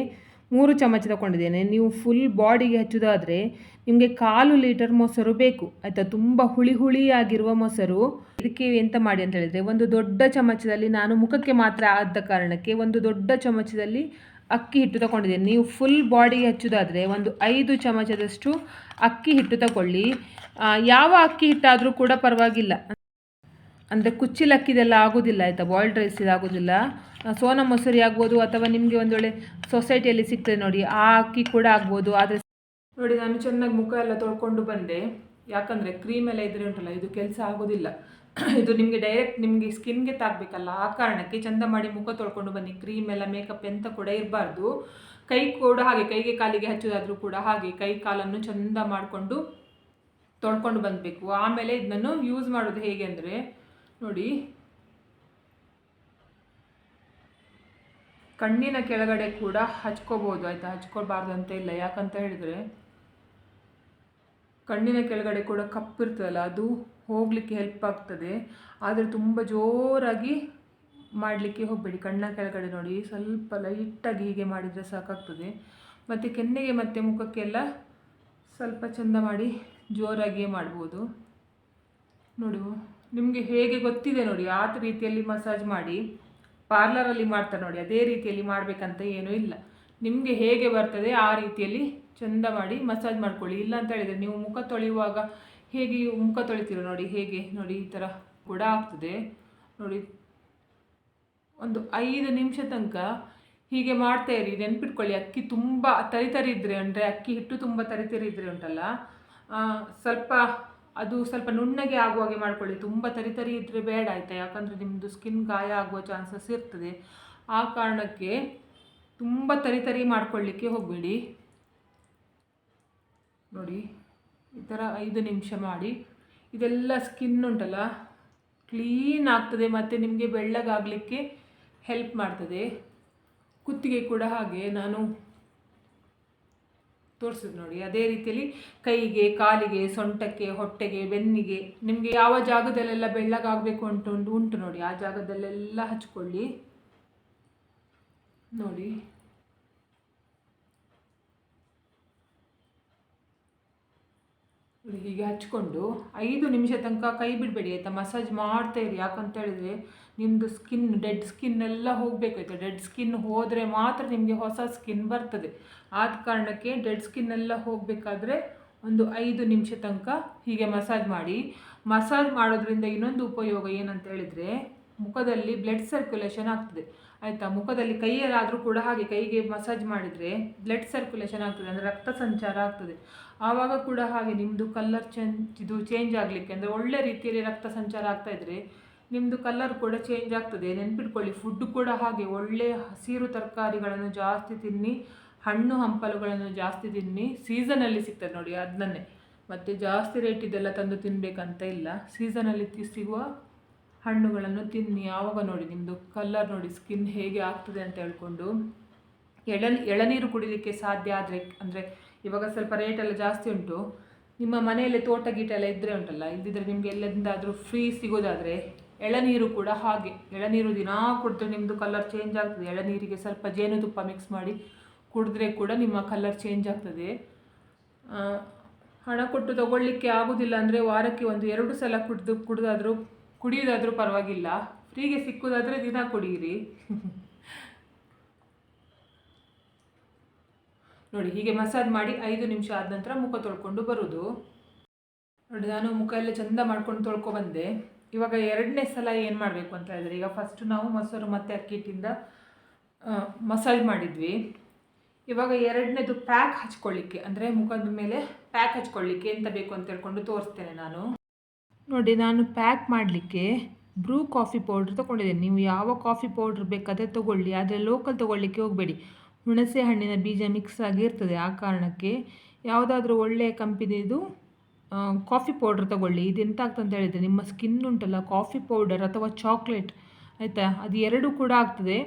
[SPEAKER 1] ಮೂರು ಚಮಚ ತಗೊಂಡಿದ್ದೇನೆ. ನೀವು ಫುಲ್ ಬಾಡಿಗೆ ಹಚ್ಚೋದಾದರೆ ನಿಮಗೆ ಕಾಲು ಲೀಟರ್ ಮೊಸರು ಬೇಕು. ಆಯಿತಾ? ತುಂಬ ಹುಳಿ ಹುಳಿಯಾಗಿರುವ ಮೊಸರು. ಇದಕ್ಕೆ ಎಂತ ಮಾಡಿ ಅಂತ ಹೇಳಿದರೆ ಒಂದು ದೊಡ್ಡ ಚಮಚದಲ್ಲಿ ನಾನು ಮುಖಕ್ಕೆ ಮಾತ್ರ ಆದ ಕಾರಣಕ್ಕೆ ಒಂದು ದೊಡ್ಡ ಚಮಚದಲ್ಲಿ ಅಕ್ಕಿ ಹಿಟ್ಟು ತಗೊಂಡಿದ್ದೇನೆ. ನೀವು ಫುಲ್ ಬಾಡಿಗೆ ಹಚ್ಚೋದಾದರೆ ಒಂದು ಐದು ಚಮಚದಷ್ಟು ಅಕ್ಕಿ ಹಿಟ್ಟು ತಗೊಳ್ಳಿ. ಯಾವ ಅಕ್ಕಿ ಹಿಟ್ಟಾದರೂ ಕೂಡ ಪರವಾಗಿಲ್ಲ. ಅಂದರೆ ಕುಚ್ಚಿಲ್ ಅಕ್ಕಿದೆಲ್ಲ ಆಗೋದಿಲ್ಲ ಆಯಿತಾ? ಬಾಯ್ಲ್ಡ್ ರೈಸ್ ಆಗೋದಿಲ್ಲ? ಆ, ಸೋನಾ ಮೊಸರಿ ಆಗ್ಬೋದು ಅಥವಾ ನಿಮಗೆ ಒಂದು ಸೊಸೈಟಿಯಲ್ಲಿ ಸಿಗ್ತದೆ ನೋಡಿ ಆ ಅಕ್ಕಿ ಕೂಡ ಆಗ್ಬೋದು ಆದರೆ ನೋಡಿ ನಾನು ಚೆನ್ನಾಗಿ ಮುಖ ಎಲ್ಲ ತೊಳ್ಕೊಂಡು ಬಂದೆ. ಯಾಕಂದರೆ ಕ್ರೀಮ್ ಎಲ್ಲ ಇದ್ರೆ ಉಂಟಲ್ಲ ಇದು ಕೆಲಸ ಆಗೋದಿಲ್ಲ. ಇದು ನಿಮಗೆ ಡೈರೆಕ್ಟ್ ನಿಮಗೆ ಸ್ಕಿನ್ಗೆ ತಾಗಬೇಕಲ್ಲ ಆ ಕಾರಣಕ್ಕೆ ಚಂದ ಮಾಡಿ ಮುಖ ತೊಳ್ಕೊಂಡು ಬನ್ನಿ. ಕ್ರೀಮ್ ಎಲ್ಲ ಮೇಕಪ್ ಎಂತ ಕೂಡ ಇರಬಾರ್ದು. ಕೈ ಕೂಡ ಹಾಗೆ ಕೈಗೆ ಕಾಲಿಗೆ ಹಚ್ಚೋದಾದರೂ ಕೂಡ ಹಾಗೆ ಕೈ ಕಾಲನ್ನು ಚಂದ ಮಾಡಿಕೊಂಡು ತೊಳ್ಕೊಂಡು ಬಂದಬೇಕು. ಆಮೇಲೆ ಇದನ್ನು ಯೂಸ್ ಮಾಡೋದು ಹೇಗೆ ಅಂದರೆ ನೋಡಿ. ಕಣ್ಣಿನ ಕೆಳಗಡೆ ಕೂಡ ಹಚ್ಕೋಬೋದು. ಆಯಿತಾ? ಹಚ್ಕೊಳ್ಬಾರ್ದು ಅಂತ ಇಲ್ಲ. ಯಾಕಂತ ಹೇಳಿದರೆ ಕಣ್ಣಿನ ಕೆಳಗಡೆ ಕೂಡ ಕಪ್ಪಿರ್ತದಲ್ಲ ಅದು ಹೋಗಲಿಕ್ಕೆ ಹೆಲ್ಪ್ ಆಗ್ತದೆ. ಆದರೆ ತುಂಬ ಜೋರಾಗಿ ಮಾಡಲಿಕ್ಕೆ ಹೋಗಬೇಡಿ. ಕಣ್ಣ ಕೆಳಗಡೆ ನೋಡಿ. ಸ್ವಲ್ಪ ಲೈಟಾಗಿ ಹೀಗೆ ಮಾಡಿದರೆ ಸಾಕಾಗ್ತದೆ. ಮತ್ತು ಕೆನ್ನೆಗೆ ಮತ್ತು ಮುಖಕ್ಕೆಲ್ಲ ಸ್ವಲ್ಪ ಚಂದ ಮಾಡಿ ಜೋರಾಗಿಯೇ ಮಾಡ್ಬೋದು. ನೋಡು. ನಿಮಗೆ ಹೇಗೆ ಗೊತ್ತಿದೆ ನೋಡಿ ಆ ರೀತಿಯಲ್ಲಿ ಮಸಾಜ್ ಮಾಡಿ ಪಾರ್ಲರಲ್ಲಿ ಮಾಡ್ತಾರೆ ನೋಡಿ, ಅದೇ ರೀತಿಯಲ್ಲಿ ಮಾಡಬೇಕಂತ ಏನೂ ಇಲ್ಲ. ನಿಮಗೆ ಹೇಗೆ ಬರ್ತದೆ ಆ ರೀತಿಯಲ್ಲಿ ಚಂದ ಮಾಡಿ ಮಸಾಜ್ ಮಾಡ್ಕೊಳ್ಳಿ. ಇಲ್ಲ ಅಂತ ಹೇಳಿದರೆ ನೀವು ಮುಖ ತೊಳೆಯುವಾಗ ಹೇಗೆ ಮುಖ ತೊಳಿತೀರೋ ನೋಡಿ, ಹೇಗೆ ನೋಡಿ, ಈ ಥರ ಕೂಡ ಆಗ್ತದೆ. ನೋಡಿ, ಒಂದು ಐದು ನಿಮಿಷ ತನಕ ಹೀಗೆ ಮಾಡ್ತಾ ಇರಿ, ನೆನ್ಪಿಟ್ಕೊಳ್ಳಿ. ಅಕ್ಕಿ ತುಂಬ ತರಿತರಿ ಇದ್ದರೆ ಅಂದರೆ, ಅಕ್ಕಿ ಹಿಟ್ಟು ತುಂಬ ತರಿತರಿ ಇದ್ದರೆ ಉಂಟಲ್ಲ ಸ್ವಲ್ಪ ಅದು ಸ್ವಲ್ಪ ನುಣ್ಣಗೆ ಆಗುವ ಹಾಗೆ ಮಾಡ್ಕೊಳ್ಳಿ. ತುಂಬ ತರಿತರಿ ಇದ್ದರೆ ಬೇಡ ಆಯಿತಾ? ಯಾಕಂದರೆ ನಿಮ್ಮದು ಸ್ಕಿನ್ ಗಾಯ ಆಗುವ ಚಾನ್ಸಸ್ ಇರ್ತದೆ. ಆ ಕಾರಣಕ್ಕೆ ತುಂಬ ತರಿತರಿ ಮಾಡ್ಕೊಳ್ಳಿಕ್ಕೆ ಹೋಗಬೇಡಿ. ನೋಡಿ, ಈ ಥರ ಐದು ನಿಮಿಷ ಮಾಡಿ. ಇದೆಲ್ಲ ಸ್ಕಿನ್ ಉಂಟಲ್ಲ? ಕ್ಲೀನ್ ಆಗ್ತದೆ, ಮತ್ತು ನಿಮಗೆ ಬೆಳ್ಳಗಾಗಲಿಕ್ಕೆ ಹೆಲ್ಪ್ ಮಾಡ್ತದೆ. ಕುತ್ತಿಗೆ ಕೂಡ ಹಾಗೆ. ನಾನು ತೋರಿಸಿದ್ ನೋಡಿ. ಅದೇ ರೀತಿಯಲ್ಲಿ ಕೈಗೆ ಕಾಲಿಗೆ ಸೊಂಟಕ್ಕೆ ಹೊಟ್ಟೆಗೆ ಬೆನ್ನಿಗೆ ನಿಮಗೆ ಯಾವ ಜಾಗದಲ್ಲೆಲ್ಲ ಬೆಳ್ಳಗಾಗಬೇಕು ಅಂತ ಒಂದು ಉಂಟು ನೋಡಿ. ಆ ಜಾಗದಲ್ಲೆಲ್ಲ ಹಚ್ಕೊಳ್ಳಿ. ನೋಡಿ, ಹೀಗೆ ಹಚ್ಕೊಂಡು ಐದು ನಿಮಿಷ ತನಕ ಕೈ ಬಿಡಬೇಡಿ ಆಯಿತಾ? ಮಸಾಜ್ ಮಾಡ್ತಾ ಇರಿ. ಯಾಕಂತ ಹೇಳಿದ್ರೆ ನಿಮ್ಮದು ಸ್ಕಿನ್ ಡೆಡ್ ಸ್ಕಿನ್ ಎಲ್ಲ ಹೋಗಬೇಕು ಆಯಿತು? ಡೆಡ್ ಸ್ಕಿನ್ ಹೋದರೆ ಮಾತ್ರ ನಿಮಗೆ ಹೊಸ ಸ್ಕಿನ್ ಬರ್ತದೆ. ಆದ ಕಾರಣಕ್ಕೆ ಡೆಡ್ ಸ್ಕಿನ್ ಎಲ್ಲ ಹೋಗಬೇಕಾದ್ರೆ ಒಂದು ಐದು ನಿಮಿಷ ತನಕ ಹೀಗೆ ಮಸಾಜ್ ಮಾಡಿ. ಮಸಾಜ್ ಮಾಡೋದ್ರಿಂದ ಇನ್ನೊಂದು ಉಪಯೋಗ ಏನಂತ ಹೇಳಿದರೆ ಮುಖದಲ್ಲಿ ಬ್ಲಡ್ ಸರ್ಕ್ಯುಲೇಷನ್ ಆಗ್ತದೆ. ಆಯಿತಾ? ಮುಖದಲ್ಲಿ ಕೈಯಲ್ಲಾದರೂ ಕೂಡ ಹಾಗೆ ಕೈಗೆ ಮಸಾಜ್ ಮಾಡಿದರೆ ಬ್ಲಡ್ ಸರ್ಕ್ಯುಲೇಷನ್ ಆಗ್ತದೆ, ಅಂದರೆ ರಕ್ತ ಸಂಚಾರ ಆಗ್ತದೆ. ಆವಾಗ ಕೂಡ ಹಾಗೆ ನಿಮ್ಮದು ಕಲ್ಲರ್ ಚೇಂಜ್ ಇದು ಚೇಂಜ್ ಆಗಲಿಕ್ಕೆ, ಅಂದರೆ ಒಳ್ಳೆ ರೀತಿಯಲ್ಲಿ ರಕ್ತ ಸಂಚಾರ ಆಗ್ತಾ ಇದ್ದರೆ ನಿಮ್ಮದು ಕಲರ್ ಕೂಡ ಚೇಂಜ್ ಆಗ್ತದೆ. ನೆನ್ಪಿಟ್ಕೊಳ್ಳಿ ಫುಡ್ ಕೂಡ ಹಾಗೆ ಒಳ್ಳೆಯ ಹಸಿರು ತರಕಾರಿಗಳನ್ನು ಜಾಸ್ತಿ ತಿನ್ನಿ, ಹಣ್ಣು ಹಂಪಲುಗಳನ್ನು ಜಾಸ್ತಿ ತಿನ್ನಿ ಸೀಸನಲ್ಲಿ ಸಿಗ್ತದೆ ನೋಡಿ ಅದನ್ನೇ ಮತ್ತು ಜಾಸ್ತಿ ರೇಟ್ ಇದೆಲ್ಲ ತಂದು ತಿನ್ನಬೇಕಂತ ಇಲ್ಲ. ಸೀಸನಲ್ಲಿ ಸಿಗುವ ಹಣ್ಣುಗಳನ್ನು ತಿನ್ನಿ. ಯಾವಾಗ ನೋಡಿ ನಿಮ್ಮದು ಕಲ್ಲರ್ ನೋಡಿ ಸ್ಕಿನ್ ಹೇಗೆ ಆಗ್ತದೆ ಅಂತ ಹೇಳ್ಕೊಂಡು. ಎಳ ಎಳನೀರು ಕುಡಿಲಿಕ್ಕೆ ಸಾಧ್ಯ ಆದರೆ, ಅಂದರೆ ಇವಾಗ ಸ್ವಲ್ಪ ರೇಟ್ ಎಲ್ಲ ಜಾಸ್ತಿ ಉಂಟು. ನಿಮ್ಮ ಮನೆಯಲ್ಲಿ ತೋಟ ಗೀಟ ಎಲ್ಲ ಇದ್ದರೆ ಉಂಟಲ್ಲ ಇದ್ದಿದ್ರೆ ನಿಮಗೆ ಎಲ್ಲದಿಂದಾದರೂ ಫ್ರೀ ಸಿಗೋದಾದರೆ. ಎಳನೀರು ಕೂಡ ಹಾಗೆ. ಎಳನೀರು ದಿನಾ ಕುಡಿದ್ರೆ ನಿಮ್ಮದು ಕಲರ್ ಚೇಂಜ್ ಆಗ್ತದೆ. ಎಳನೀರಿಗೆ ಸ್ವಲ್ಪ ಜೇನುತುಪ್ಪ ಮಿಕ್ಸ್ ಮಾಡಿ ಕುಡಿದ್ರೆ ಕೂಡ ನಿಮ್ಮ ಕಲರ್ ಚೇಂಜ್ ಆಗ್ತದೆ. ಹಣ ಕೊಟ್ಟು ತಗೊಳ್ಳಿಕ್ಕೆ ಆಗೋದಿಲ್ಲ ಅಂದರೆ ವಾರಕ್ಕೆ ಒಂದು ಎರಡು ಸಲ ಕುಡಿದು, ಕುಡಿದಾದರೂ, ಕುಡಿಯೋದಾದರೂ ಪರವಾಗಿಲ್ಲ. ಫ್ರೀಗೆ ಸಿಕ್ಕೋದಾದರೆ ದಿನ ಕುಡಿಯಿರಿ. ನೋಡಿ, ಹೀಗೆ ಮಸಾಜ್ ಮಾಡಿ ಐದು ನಿಮಿಷ ಆದ ನಂತರ ಮುಖ ತೊಳ್ಕೊಂಡು ಬರೋದು ನೋಡಿ, ನಾನು ಮುಖ ಎಲ್ಲ ಚಂದ ಮಾಡ್ಕೊಂಡು ತೊಳ್ಕೊ ಬಂದೆ. ಇವಾಗ ಎರಡನೇ ಸಲ ಏನು ಮಾಡಬೇಕು ಅಂತ ಹೇಳಿದ್ರೆ, ಈಗ ಫಸ್ಟ್ ನಾವು ಮೊಸರು ಮತ್ತು ಅಕ್ಕಿ ಹಿಟ್ಟಿಂದ ಮಸಾಜ್ ಮಾಡಿದ್ವಿ. ಇವಾಗ ಎರಡನೇದು ಪ್ಯಾಕ್ ಹಚ್ಕೊಳ್ಳಿಕ್ಕೆ, ಅಂದರೆ ಮುಖದ ಮೇಲೆ ಪ್ಯಾಕ್ ಹಚ್ಕೊಳ್ಳಿಕ್ಕೆ ಎಂತ ಬೇಕು ಅಂತ ಹೇಳ್ಕೊಂಡು ತೋರಿಸ್ತೇನೆ ನಾನು. ನೋಡಿ, ನಾನು ಪ್ಯಾಕ್ ಮಾಡಲಿಕ್ಕೆ ಬ್ರೂ ಕಾಫಿ ಪೌಡ್ರ್ ತೊಗೊಂಡಿದ್ದೇನೆ. ನೀವು ಯಾವ ಕಾಫಿ ಪೌಡ್ರ್ ಬೇಕಾದರೆ ತೊಗೊಳ್ಳಿ, ಆದರೆ ಲೋಕಲ್ ತೊಗೊಳ್ಳಿಕ್ಕೆ ಹೋಗಬೇಡಿ. ಹುಣಸೆ ಹಣ್ಣಿನ ಬೀಜ ಮಿಕ್ಸ್ ಆಗಿ ಇರ್ತದೆ ಆ ಕಾರಣಕ್ಕೆ. ಯಾವುದಾದ್ರೂ ಒಳ್ಳೆಯ ಕಂಪನಿದು ಕಾಫಿ ಪೌಡ್ರ್ ತಗೊಳ್ಳಿ. ಇದು ಎಂತ ಆಗ್ತದೆ ಹೇಳಿದರೆ ನಿಮ್ಮ ಸ್ಕಿನ್ ಉಂಟಲ್ಲ ಕಾಫಿ ಪೌಡರ್ ಅಥವಾ ಚಾಕ್ಲೇಟ್ ಆಯಿತಾ? ಅದು ಎರಡೂ ಕೂಡ ಆಗ್ತದೆ.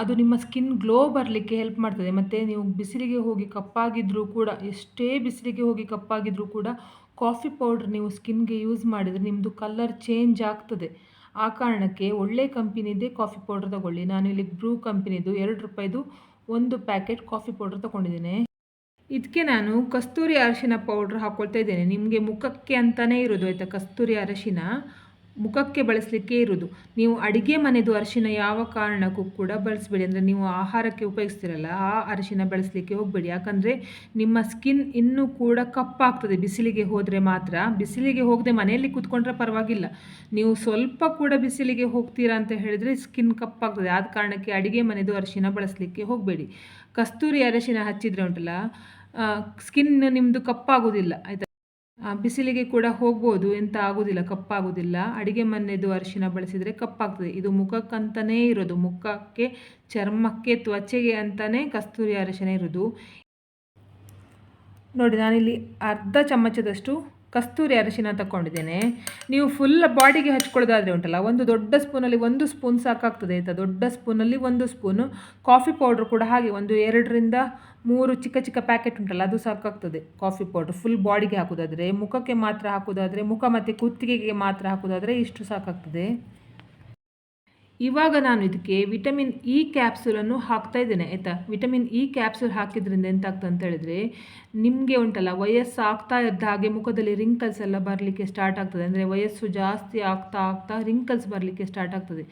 [SPEAKER 1] ಅದು ನಿಮ್ಮ ಸ್ಕಿನ್ ಗ್ಲೋ ಬರಲಿಕ್ಕೆ ಹೆಲ್ಪ್ ಮಾಡ್ತದೆ. ಮತ್ತು ನೀವು ಬಿಸಿಲಿಗೆ ಹೋಗಿ ಕಪ್ಪಾಗಿದ್ದರೂ ಕೂಡ, ಎಷ್ಟೇ ಬಿಸಿಲಿಗೆ ಹೋಗಿ ಕಪ್ಪಾಗಿದ್ದರೂ ಕೂಡ ಕಾಫಿ ಪೌಡ್ರ್ ನೀವು ಸ್ಕಿನ್ಗೆ ಯೂಸ್ ಮಾಡಿದರೆ ನಿಮ್ಮದು ಕಲರ್ ಚೇಂಜ್ ಆಗ್ತದೆ. ಆ ಕಾರಣಕ್ಕೆ ಒಳ್ಳೆ ಕಂಪನಿದೇ ಕಾಫಿ ಪೌಡ್ರ್ ತಗೊಳ್ಳಿ. ನಾನು ಇಲ್ಲಿ ಬ್ರೂ ಕಂಪನಿದು ಎರಡು ರೂಪಾಯಿದು ಒಂದು ಪ್ಯಾಕೆಟ್ ಕಾಫಿ ಪೌಡ್ರ್ ತೊಗೊಂಡಿದ್ದೇನೆ. ಇದಕ್ಕೆ ನಾನು ಕಸ್ತೂರಿ ಅರಶಿನ ಪೌಡ್ರ್ ಹಾಕ್ಕೊಳ್ತಾ ಇದ್ದೇನೆ. ನಿಮಗೆ ಮುಖಕ್ಕೆ ಅಂತಲೇ ಇರೋದು, ಆಯಿತಾ? ಕಸ್ತೂರಿ ಅರಶಿನ ಮುಖಕ್ಕೆ ಬಳಸಲಿಕ್ಕೆ ಇರೋದು. ನೀವು ಅಡುಗೆ ಮನೆದು ಅರಿಶಿನ ಯಾವ ಕಾರಣಕ್ಕೂ ಕೂಡ ಬಳಸಬೇಡಿ. ಅಂದರೆ ನೀವು ಆಹಾರಕ್ಕೆ ಉಪಯೋಗಿಸ್ತಿರಲ್ಲ, ಆ ಅರಿಶಿನ ಬಳಸಲಿಕ್ಕೆ ಹೋಗಬೇಡಿ. ಯಾಕಂದರೆ ನಿಮ್ಮ ಸ್ಕಿನ್ ಇನ್ನೂ ಕೂಡ ಕಪ್ಪಾಗ್ತದೆ. ಬಿಸಿಲಿಗೆ ಹೋದರೆ ಮಾತ್ರ. ಬಿಸಿಲಿಗೆ ಹೋಗದೆ ಮನೆಯಲ್ಲಿ ಕೂತ್ಕೊಂಡ್ರೆ ಪರವಾಗಿಲ್ಲ. ನೀವು ಸ್ವಲ್ಪ ಕೂಡ ಬಿಸಿಲಿಗೆ ಹೋಗ್ತೀರಾ ಅಂತ ಹೇಳಿದರೆ ಸ್ಕಿನ್ ಕಪ್ಪಾಗ್ತದೆ. ಆದ ಕಾರಣಕ್ಕೆ ಅಡುಗೆ ಮನೆದು ಅರಿಶಿನ ಬಳಸಲಿಕ್ಕೆ ಹೋಗಬೇಡಿ. ಕಸ್ತೂರಿ ಅರಿಶಿನ ಹಚ್ಚಿದರೆ ಉಂಟಲ್ಲ ಸ್ಕಿನ್ ನಿಮ್ಮದು ಕಪ್ಪಾಗೋದಿಲ್ಲ, ಆಯಿತಾ? ಬಿಸಿಲಿಗೆ ಕೂಡ ಹೋಗ್ಬೋದು ಎಂತ ಆಗೋದಿಲ್ಲ, ಕಪ್ಪಾಗೋದಿಲ್ಲ. ಅಡುಗೆ ಮನೆಯದು ಅರಿಶಿನ ಬಳಸಿದರೆ ಕಪ್ಪಾಗ್ತದೆ. ಇದು ಮುಖಕ್ಕಂತಲೇ ಇರೋದು. ಮುಖಕ್ಕೆ ಚರ್ಮಕ್ಕೆ ತ್ವಚೆಗೆ ಅಂತಲೇ ಕಸ್ತೂರಿ ಅರಿಶಿನ ಇರೋದು. ನೋಡಿ, ನಾನಿಲ್ಲಿ ಅರ್ಧ ಚಮಚದಷ್ಟು ಕಸ್ತೂರಿ ಅರಿಶಿನ ತಗೊಂಡಿದ್ದೇನೆ ನೀವು ಫುಲ್ ಬಾಡಿಗೆ ಹಚ್ಕೊಳ್ಳೋದಾದರೆ ಉಂಟಲ್ಲ, ಒಂದು ದೊಡ್ಡ ಸ್ಪೂನಲ್ಲಿ ಒಂದು ಸ್ಪೂನ್ ಸಾಕಾಗ್ತದೆ ಆಯಿತಾ? ದೊಡ್ಡ ಸ್ಪೂನಲ್ಲಿ ಒಂದು ಸ್ಪೂನು. ಕಾಫಿ ಪೌಡ್ರ್ ಕೂಡ ಹಾಗೆ ಒಂದು ಎರಡರಿಂದ ಮೂರು ಚಿಕ್ಕ ಚಿಕ್ಕ ಪ್ಯಾಕೆಟ್ ಉಂಟಲ್ಲ, ಅದು ಸಾಕಾಗ್ತದೆ. ಕಾಫಿ ಪೌಡ್ರ್ ಫುಲ್ ಬಾಡಿಗೆ ಹಾಕೋದಾದರೆ, ಮುಖಕ್ಕೆ ಮಾತ್ರ ಹಾಕೋದಾದರೆ, ಮುಖ ಮತ್ತು ಕುತ್ತಿಗೆಗೆ ಮಾತ್ರ ಹಾಕೋದಾದರೆ ಇಷ್ಟು ಸಾಕಾಗ್ತದೆ. ಇವಾಗ ನಾನು ಇದಕ್ಕೆ ವಿಟಮಿನ್ ಇ ಕ್ಯಾಪ್ಸೂಲನ್ನು ಹಾಕ್ತಾ ಇದ್ದೇನೆ, ಆಯಿತಾ? ವಿಟಮಿನ್ ಇ ಕ್ಯಾಪ್ಸೂಲ್ ಹಾಕಿದ್ರಿಂದ ಎಂತಾಗ್ತದೆ ಅಂತ ಹೇಳಿದ್ರೆ, ನಿಮಗೆ ಉಂಟಲ್ಲ ವಯಸ್ಸು ಆಗ್ತಾ ಇದ್ದ ಹಾಗೆ ಮುಖದಲ್ಲಿ ರಿಂಕಲ್ಸ್ ಎಲ್ಲ ಬರಲಿಕ್ಕೆ ಸ್ಟಾರ್ಟ್ ಆಗ್ತದೆ. ಅಂದರೆ ವಯಸ್ಸು ಜಾಸ್ತಿ ಆಗ್ತಾ ಆಗ್ತಾ ರಿಂಕಲ್ಸ್ ಬರಲಿಕ್ಕೆ ಸ್ಟಾರ್ಟ್ ಆಗ್ತದೆ.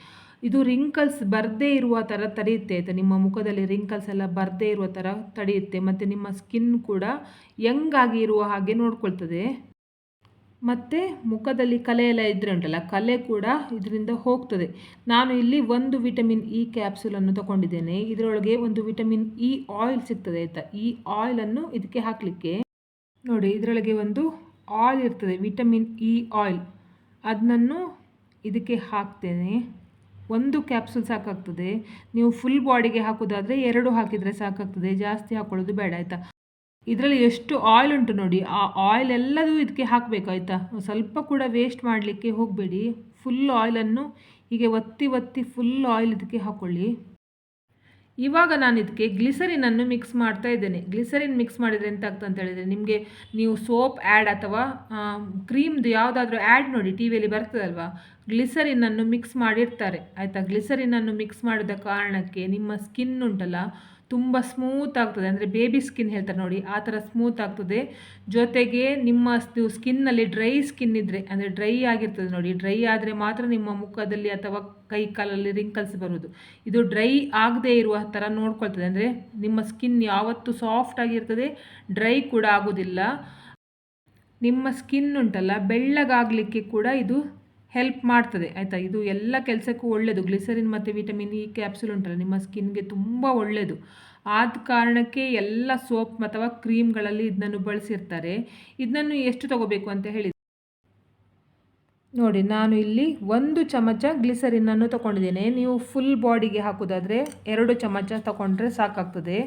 [SPEAKER 1] ಇದು ರಿಂಕಲ್ಸ್ ಬರದೇ ಇರುವ ಥರ ತಡೆಯುತ್ತೆ. ಆಯಿತಾ ನಿಮ್ಮ ಮುಖದಲ್ಲಿ ರಿಂಕಲ್ಸ್ ಎಲ್ಲ ಬರದೇ ಇರುವ ಥರ ತಡೆಯುತ್ತೆ. ಮತ್ತು ನಿಮ್ಮ ಸ್ಕಿನ್ ಕೂಡ ಯಂಗ್ ಆಗಿ ಇರುವ ಹಾಗೆ ನೋಡ್ಕೊಳ್ತದೆ. ಮತ್ತು ಮುಖದಲ್ಲಿ ಕಲೆ ಎಲ್ಲ ಇದ್ದರೆ ಉಂಟಲ್ಲ, ಕಲೆ ಕೂಡ ಇದರಿಂದ ಹೋಗ್ತದೆ. ನಾನು ಇಲ್ಲಿ ಒಂದು ವಿಟಮಿನ್ ಇ ಕ್ಯಾಪ್ಸೂಲನ್ನು ತಗೊಂಡಿದ್ದೇನೆ. ಇದರೊಳಗೆ ಒಂದು ವಿಟಮಿನ್ ಇ ಆಯಿಲ್ ಸಿಗ್ತದೆ ಆಯಿತಾ? ಈ ಆಯಿಲನ್ನು ಇದಕ್ಕೆ ಹಾಕಲಿಕ್ಕೆ. ನೋಡಿ, ಇದರೊಳಗೆ ಒಂದು ಆಯಿಲ್ ಇರ್ತದೆ ವಿಟಮಿನ್ ಇ ಆಯಿಲ್ ಅದನ್ನು ಇದಕ್ಕೆ ಹಾಕ್ತೇನೆ. ಒಂದು ಕ್ಯಾಪ್ಸೂಲ್ ಸಾಕಾಗ್ತದೆ. ನೀವು ಫುಲ್ ಬಾಡಿಗೆ ಹಾಕೋದಾದರೆ ಎರಡು ಹಾಕಿದರೆ ಸಾಕಾಗ್ತದೆ. ಜಾಸ್ತಿ ಹಾಕೊಳ್ಳೋದು ಬೇಡ, ಆಯಿತಾ? ಇದರಲ್ಲಿ ಎಷ್ಟು ಆಯಿಲ್ ಉಂಟು ನೋಡಿ, ಆ ಆಯಿಲ್ ಎಲ್ಲದೂ ಇದಕ್ಕೆ ಹಾಕಬೇಕು ಆಯಿತಾ ಸ್ವಲ್ಪ ಕೂಡ ವೇಸ್ಟ್ ಮಾಡಲಿಕ್ಕೆ ಹೋಗಬೇಡಿ. ಫುಲ್ ಆಯಿಲನ್ನು ಹೀಗೆ ಒತ್ತಿ ಒತ್ತಿ ಫುಲ್ ಆಯಿಲ್ ಇದಕ್ಕೆ ಹಾಕ್ಕೊಳ್ಳಿ ಇವಾಗ ನಾನು ಇದಕ್ಕೆ ಗ್ಲಿಸರಿನನ್ನು ಮಿಕ್ಸ್ ಮಾಡ್ತಾ ಇದ್ದೇನೆ. ಗ್ಲಿಸರಿನ್ ಮಿಕ್ಸ್ ಮಾಡಿದರೆ ಎಂತ ಆಗ್ತದೆ ಅಂತ ಹೇಳಿದರೆ ನಿಮಗೆ ನೀವು ಸೋಪ್ ಆ್ಯಡ್ ಅಥವಾ ಕ್ರೀಮ್ದು ಯಾವುದಾದ್ರೂ ಆ್ಯಡ್ ನೋಡಿ ಟಿ ವಿಯಲ್ಲಿ ಬರ್ತದಲ್ವಾ? ಗ್ಲಿಸರಿನನ್ನು ಮಿಕ್ಸ್ ಮಾಡಿರ್ತಾರೆ. ಆಯಿತಾ? ಗ್ಲಿಸರಿನನ್ನು ಮಿಕ್ಸ್ ಮಾಡಿದ ಕಾರಣಕ್ಕೆ ನಿಮ್ಮ ಸ್ಕಿನ್ ಉಂಟಲ್ಲ ತುಂಬ ಸ್ಮೂತ್ ಆಗ್ತದೆ. ಅಂದರೆ ಬೇಬಿ ಸ್ಕಿನ್ ಹೇಳ್ತಾರೆ ನೋಡಿ, ಆ ಥರ ಸ್ಮೂತ್ ಆಗ್ತದೆ. ಜೊತೆಗೆ ನಿಮ್ಮ ಸ್ಕಿನ್ನಲ್ಲಿ ಡ್ರೈ ಸ್ಕಿನ್ ಇದ್ದರೆ ಅಂದರೆ ಡ್ರೈ ಆಗಿರ್ತದೆ ನೋಡಿ ಡ್ರೈ ಆದರೆ ಮಾತ್ರ ನಿಮ್ಮ ಮುಖದಲ್ಲಿ ಅಥವಾ ಕೈ ಕಾಲಲ್ಲಿ ರಿಂಕಲ್ಸ್ ಬರೋದು ಇದು ಡ್ರೈ ಆಗದೇ ಇರುವ ಥರ ನೋಡ್ಕೊಳ್ತದೆ. ಅಂದರೆ ನಿಮ್ಮ ಸ್ಕಿನ್ ಯಾವತ್ತೂ ಸಾಫ್ಟ್ ಆಗಿರ್ತದೆ ಡ್ರೈ ಕೂಡ ಆಗೋದಿಲ್ಲ. ನಿಮ್ಮ ಸ್ಕಿನ್ ಉಂಟಲ್ಲ, ಬೆಳ್ಳಗಾಗಲಿಕ್ಕೆ ಕೂಡ ಇದು ಹೆಲ್ಪ್ ಮಾಡ್ತದೆ, ಆಯಿತಾ? ಇದು ಎಲ್ಲ ಕೆಲಸಕ್ಕೂ ಒಳ್ಳೆಯದು ಗ್ಲಿಸರಿನ್ ಮತ್ತು ವಿಟಮಿನ್ ಇ ಕ್ಯಾಪ್ಸುಲ್ ಉಂಟಲ್ಲ, ನಿಮ್ಮ ಸ್ಕಿನ್ಗೆ ತುಂಬ ಒಳ್ಳೆಯದು ಆದ ಕಾರಣಕ್ಕೆ ಎಲ್ಲ ಸೋಪ್ ಅಥವಾ ಕ್ರೀಮ್ಗಳಲ್ಲಿ ಇದನ್ನು ಬಳಸಿರ್ತಾರೆ. ಇದನ್ನು ಎಷ್ಟು ತಗೋಬೇಕು ಅಂತ ಹೇಳಿ ನೋಡಿ, ನಾನು ಇಲ್ಲಿ ಒಂದು ಚಮಚ ಗ್ಲಿಸರಿನನ್ನು ತಗೊಂಡಿದ್ದೇನೆ. ನೀವು ಫುಲ್ ಬಾಡಿಗೆ ಹಾಕೋದಾದರೆ ಎರಡು ಚಮಚ ತಗೊಂಡ್ರೆ ಸಾಕಾಗ್ತದೆ.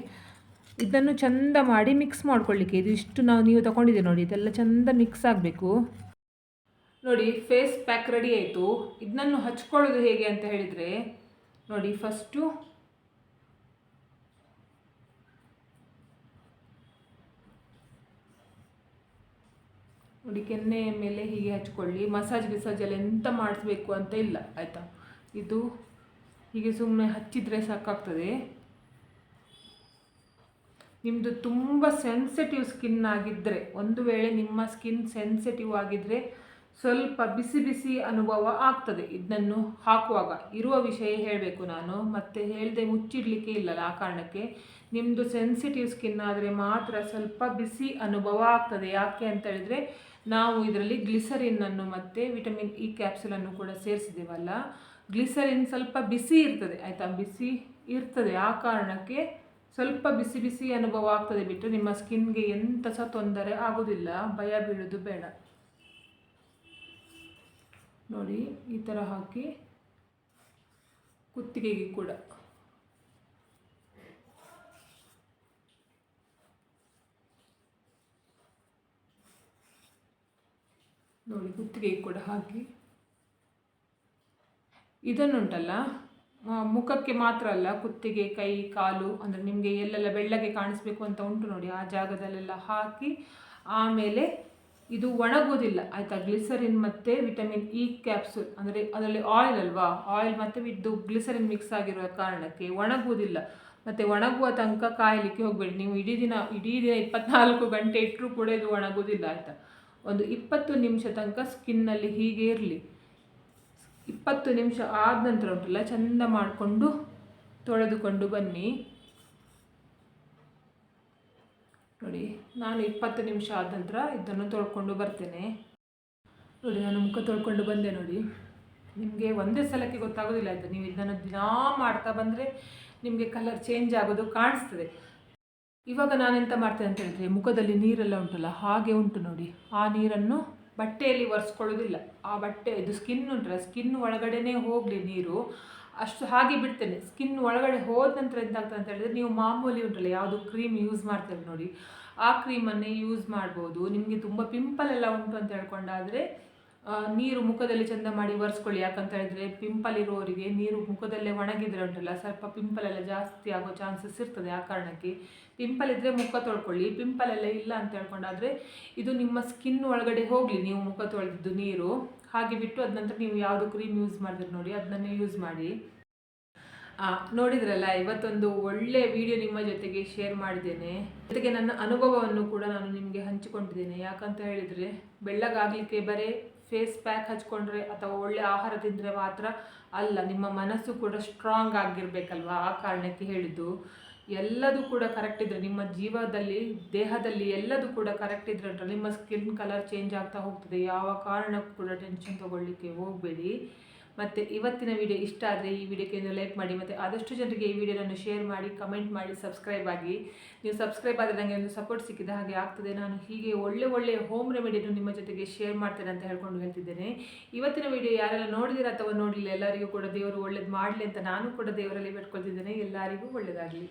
[SPEAKER 1] ಇದನ್ನು ಚಂದ ಮಾಡಿ ಮಿಕ್ಸ್ ಮಾಡ್ಕೊಳ್ಳಿಕ್ಕೆ. ಇದು ಇಷ್ಟು ನಾವು ನೀವು ತಗೊಂಡಿದ್ದೀವಿ ನೋಡಿ, ಇದೆಲ್ಲ ಚಂದ ಮಿಕ್ಸ್ ಆಗಬೇಕು. ನೋಡಿ ಫೇಸ್ ಪ್ಯಾಕ್ ರೆಡಿ ಆಯಿತು. ಇದನ್ನು ಹಚ್ಕೊಳ್ಳೋದು ಹೇಗೆ ಅಂತ ಹೇಳಿದರೆ, ನೋಡಿ ಫಸ್ಟು ನೋಡಿ, ಕೆನ್ನೆ ಮೇಲೆ ಹೀಗೆ ಹಚ್ಕೊಳ್ಳಿ. ಮಸಾಜ್ ಗಿಸಾಜಲ್ಲಿ ಎಂತ ಮಾಡಿಸ್ಬೇಕು ಅಂತ ಇಲ್ಲ, ಆಯಿತಾ? ಇದು ಹೀಗೆ ಸುಮ್ಮನೆ ಹಚ್ಚಿದರೆ ಸಾಕಾಗ್ತದೆ. ನಿಮ್ಮದು ತುಂಬ ಸೆನ್ಸಿಟಿವ್ ಸ್ಕಿನ್ ಆಗಿದ್ದರೆ ಒಂದು ವೇಳೆ ನಿಮ್ಮ ಸ್ಕಿನ್ ಸೆನ್ಸಿಟಿವ್ ಆಗಿದ್ದರೆ ಸ್ವಲ್ಪ ಬಿಸಿ ಬಿಸಿ ಅನುಭವ ಆಗ್ತದೆ. ಇದನ್ನು ಹಾಕುವಾಗ ಇರುವ ವಿಷಯ ಹೇಳಬೇಕು ನಾನು. ಮತ್ತೆ ಹೇಳದೆ ಮುಚ್ಚಿಡಲಿಕ್ಕೆ ಇಲ್ಲಲ್ಲ ಆ ಕಾರಣಕ್ಕೆ. ನಿಮ್ಮದು ಸೆನ್ಸಿಟಿವ್ ಸ್ಕಿನ್ ಆದರೆ ಮಾತ್ರ ಸ್ವಲ್ಪ ಬಿಸಿ ಅನುಭವ ಆಗ್ತದೆ. ಯಾಕೆ ಅಂತ ಹೇಳಿದರೆ ನಾವು ಇದರಲ್ಲಿ ಗ್ಲಿಸರಿನನ್ನು ಮತ್ತು ವಿಟಮಿನ್ ಇ ಕ್ಯಾಪ್ಸುಲನ್ನು ಕೂಡ ಸೇರಿಸಿದ್ದೇವಲ್ಲ. ಗ್ಲಿಸರಿನ್ ಸ್ವಲ್ಪ ಬಿಸಿ ಇರ್ತದೆ. ಆಯಿತಾ? ಬಿಸಿ ಇರ್ತದೆ. ಆ ಕಾರಣಕ್ಕೆ ಸ್ವಲ್ಪ ಬಿಸಿ ಬಿಸಿ ಅನುಭವ ಆಗ್ತದೆ ಬಿಟ್ಟು ನಿಮ್ಮ ಸ್ಕಿನ್ಗೆ ಎಂಥ ಸಹ ತೊಂದರೆ ಆಗೋದಿಲ್ಲ. ಭಯ ಬೀಳೋದು ಬೇಡ. ನೋಡಿ, ಈ ಥರ ಹಾಕಿ ಕುತ್ತಿಗೆಗೆ ಕೂಡ. ನೋಡಿ, ಕುತ್ತಿಗೆಗೆ ಕೂಡ ಹಾಕಿ. ಇದನ್ನುಂಟಲ್ಲ ಮುಖಕ್ಕೆ ಮಾತ್ರ ಅಲ್ಲ, ಕುತ್ತಿಗೆ, ಕೈ, ಕಾಲು, ಅಂದರೆ ನಿಮಗೆ ಎಲ್ಲೆಲ್ಲ ಬೆಳ್ಳಗೆ ಕಾಣಿಸ್ಬೇಕು ಅಂತ ಉಂಟು ನೋಡಿ, ಆ ಜಾಗದಲ್ಲೆಲ್ಲ ಹಾಕಿ, ಆಮೇಲೆ ಇದು ಒಣಗೋದಿಲ್ಲ ಆಯಿತಾ? ಗ್ಲಿಸರಿನ್ ಮತ್ತು ವಿಟಮಿನ್ ಇ ಕ್ಯಾಪ್ಸೂಲ್. ಅಂದರೆ ಅದರಲ್ಲಿ ಆಯಿಲ್ ಅಲ್ವಾ? ಆಯಿಲ್ ಮತ್ತು ಇದು ಗ್ಲಿಸರಿನ್ ಮಿಕ್ಸ್ ಆಗಿರೋ ಕಾರಣಕ್ಕೆ ಒಣಗುವುದಿಲ್ಲ. ಮತ್ತು ಒಣಗುವ ತನಕ ಕಾಯಲಿಕ್ಕೆ ಹೋಗಬೇಡಿ. ನೀವು ಇಡೀ ದಿನ ಇಡೀ ದಿನ ಇಪ್ಪತ್ನಾಲ್ಕು ಗಂಟೆ ಇಟ್ಟರೂ ಕೂಡ ಇದು ಒಣಗೋದಿಲ್ಲ ಆಯಿತಾ? ಒಂದು ಇಪ್ಪತ್ತು ನಿಮಿಷ ತನಕ ಸ್ಕಿನ್ನಲ್ಲಿ ಹೀಗೆ ಇರಲಿ. ಇಪ್ಪತ್ತು ನಿಮಿಷ ಆದ ನಂತರ ಉಂಟಲ್ಲ, ಚೆಂದ ಮಾಡಿಕೊಂಡು ತೊಳೆದುಕೊಂಡು ಬನ್ನಿ. ನೋಡಿ, ನಾನು ಇಪ್ಪತ್ತು ನಿಮಿಷ ಆದ ನಂತರ ಇದನ್ನು ತೊಳ್ಕೊಂಡು ಬರ್ತೇನೆ. ನೋಡಿ, ನಾನು ಮುಖ ತೊಳ್ಕೊಂಡು ಬಂದೆ ನೋಡಿ. ನಿಮಗೆ ಒಂದೇ ಸಲಕ್ಕೆ ಗೊತ್ತಾಗೋದಿಲ್ಲ ಇದು. ನೀವು ಇದನ್ನು ದಿನಾ ಮಾಡ್ತಾ ಬಂದರೆ ನಿಮಗೆ ಕಲರ್ ಚೇಂಜ್ ಆಗೋದು ಕಾಣಿಸ್ತದೆ. ಇವಾಗ ನಾನೆಂತ ಮಾಡ್ತೇನೆ ಅಂತ ಹೇಳಿದ್ರೆ, ಮುಖದಲ್ಲಿ ನೀರೆಲ್ಲ ಉಂಟಲ್ಲ, ಹಾಗೆ ಉಂಟು ನೋಡಿ. ಆ ನೀರನ್ನು ಬಟ್ಟೆಯಲ್ಲಿ ಒರೆಸ್ಕೊಳ್ಳೋದಿಲ್ಲ. ಆ ಬಟ್ಟೆ, ಇದು ಸ್ಕಿನ್ ಉಂಟಲ್ಲ ಸ್ಕಿನ್ ಒಳಗಡೆನೇ ಹೋಗಲಿ ನೀರು. ಅಷ್ಟು ಹಾಗೆ ಬಿಡ್ತೇನೆ. ಸ್ಕಿನ್ ಒಳಗಡೆ ಹೋದ ನಂತರ ಎಂತಾಗ್ತದೆ ಅಂತ ಹೇಳಿದ್ರೆ ನೀವು ಮಾಮೂಲಿ ಉಂಟಲ್ಲ, ಯಾವುದು ಕ್ರೀಮ್ ಯೂಸ್ ಮಾಡ್ತೇವೆ ನೋಡಿ. ಆ ಕ್ರೀಮನ್ನೇ ಯೂಸ್ ಮಾಡ್ಬೋದು. ನಿಮಗೆ ತುಂಬ ಪಿಂಪಲ್ ಎಲ್ಲ ಉಂಟು ಅಂತ ಹೇಳ್ಕೊಂಡಾದರೆ ನೀರು ಮುಖದಲ್ಲಿ ಚೆಂದ ಮಾಡಿ ಒರೆಸ್ಕೊಳ್ಳಿ. ಯಾಕಂತ ಹೇಳಿದ್ರೆ ಪಿಂಪಲ್ ಇರೋರಿಗೆ ನೀರು ಮುಖದಲ್ಲೇ ಒಣಗಿದ್ರೆ ಉಂಟಲ್ಲ, ಸ್ವಲ್ಪ ಪಿಂಪಲ್ ಎಲ್ಲ ಜಾಸ್ತಿ ಆಗೋ ಚಾನ್ಸಸ್ ಇರ್ತದೆ ಆ ಕಾರಣಕ್ಕೆ. ಪಿಂಪಲ್ ಇದ್ದರೆ ಮುಖ ತೊಳ್ಕೊಳ್ಳಿ. ಪಿಂಪಲ್ ಎಲ್ಲ ಇಲ್ಲ ಅಂತ ಹೇಳ್ಕೊಂಡಾದ್ರೆ ಇದು ನಿಮ್ಮ ಸ್ಕಿನ್ ಒಳಗಡೆ ಹೋಗಲಿ. ನೀವು ಮುಖ ತೊಳೆದಿದ್ದು ನೀರು. ಹಾಗೆ ಬಿಟ್ಟು ಅದ ನಂತರ ನೀವು ಯಾವುದು ಕ್ರೀಮ್ ಯೂಸ್ ಮಾಡಿದ್ರೆ ನೋಡಿ ಅದನ್ನೇ ಯೂಸ್ ಮಾಡಿ. ನೋಡಿದ್ರಲ್ಲ, ಇವತ್ತೊಂದು ಒಳ್ಳೆ ವಿಡಿಯೋ ನಿಮ್ಮ ಜೊತೆಗೆ ಶೇರ್ ಮಾಡಿದ್ದೇನೆ. ಜೊತೆಗೆ ನನ್ನ ಅನುಭವವನ್ನು ಕೂಡ ನಾನು ನಿಮಗೆ ಹಂಚಿಕೊಂಡಿದ್ದೇನೆ. ಯಾಕಂತ ಹೇಳಿದರೆ, ಬೆಳ್ಳಗಾಗಲಿಕ್ಕೆ ಬರೀ ಫೇಸ್ ಪ್ಯಾಕ್ ಹಚ್ಕೊಂಡ್ರೆ ಅಥವಾ ಒಳ್ಳೆ ಆಹಾರ ತಿಂದರೆ ಮಾತ್ರ ಅಲ್ಲ, ನಿಮ್ಮ ಮನಸ್ಸು ಕೂಡ ಸ್ಟ್ರಾಂಗ್ ಆಗಿರಬೇಕಲ್ವಾ ಆ ಕಾರಣಕ್ಕೆ ಹೇಳಿದ್ದು. ಎಲ್ಲದೂ ಕೂಡ ಕರೆಕ್ಟ್ ಇದ್ರೆ ನಿಮ್ಮ ಜೀವದಲ್ಲಿ ದೇಹದಲ್ಲಿ ಎಲ್ಲದೂ ಕೂಡ ಕರೆಕ್ಟ್ ಉಂಟಲ್ಲ, ನಿಮ್ಮ ಸ್ಕಿನ್ ಕಲರ್ ಚೇಂಜ್ ಆಗ್ತಾ ಹೋಗ್ತದೆ. ಯಾವ ಕಾರಣಕ್ಕೂ ಕೂಡ ಟೆನ್ಷನ್ ತಗೊಳ್ಳಿಕ್ಕೆ ಹೋಗಬೇಡಿ. ಮತ್ತು ಇವತ್ತಿನ ವಿಡಿಯೋ ಇಷ್ಟ ಆದರೆ ಈ ವಿಡಿಯೋಕ್ಕೆ ಲೈಕ್ ಮಾಡಿ ಮತ್ತು ಆದಷ್ಟು ಜನರಿಗೆ ಈ ವಿಡಿಯೋನನ್ನು ಶೇರ್ ಮಾಡಿ ಕಮೆಂಟ್ ಮಾಡಿ ಸಬ್ಸ್ಕ್ರೈಬ್ ಆಗಿ. ನೀವು ಸಬ್ಸ್ಕ್ರೈಬ್ ಆದರೆ ನನಗೆ ಒಂದು ಸಪೋರ್ಟ್ ಸಿಕ್ಕಿದ ಹಾಗೆ ಆಗ್ತದೆ. ನಾನು ಹೀಗೆ ಒಳ್ಳೆ ಒಳ್ಳೆ ಹೋಮ್ ರೆಮಿಡಿಯನ್ನು ನಿಮ್ಮ ಜೊತೆಗೆ ಶೇರ್ ಮಾಡ್ತೇನೆ ಅಂತ ಹೇಳ್ಕೊಂಡು ಹೇಳ್ತಿದ್ದೇನೆ. ಇವತ್ತಿನ ವಿಡಿಯೋ ಯಾರೆಲ್ಲ ನೋಡಿದಿರ ಅಥವಾ ನೋಡಲಿಲ್ಲ ಎಲ್ಲರಿಗೂ ಕೂಡ ದೇವರು ಒಳ್ಳೇದು ಮಾಡಲಿ ಅಂತ ನಾನು ಕೂಡ ದೇವರಲ್ಲಿ ಬೇಡ್ಕೊಳ್ತಿದ್ದೇನೆ. ಎಲ್ಲರಿಗೂ ಒಳ್ಳೆಯದಾಗಲಿ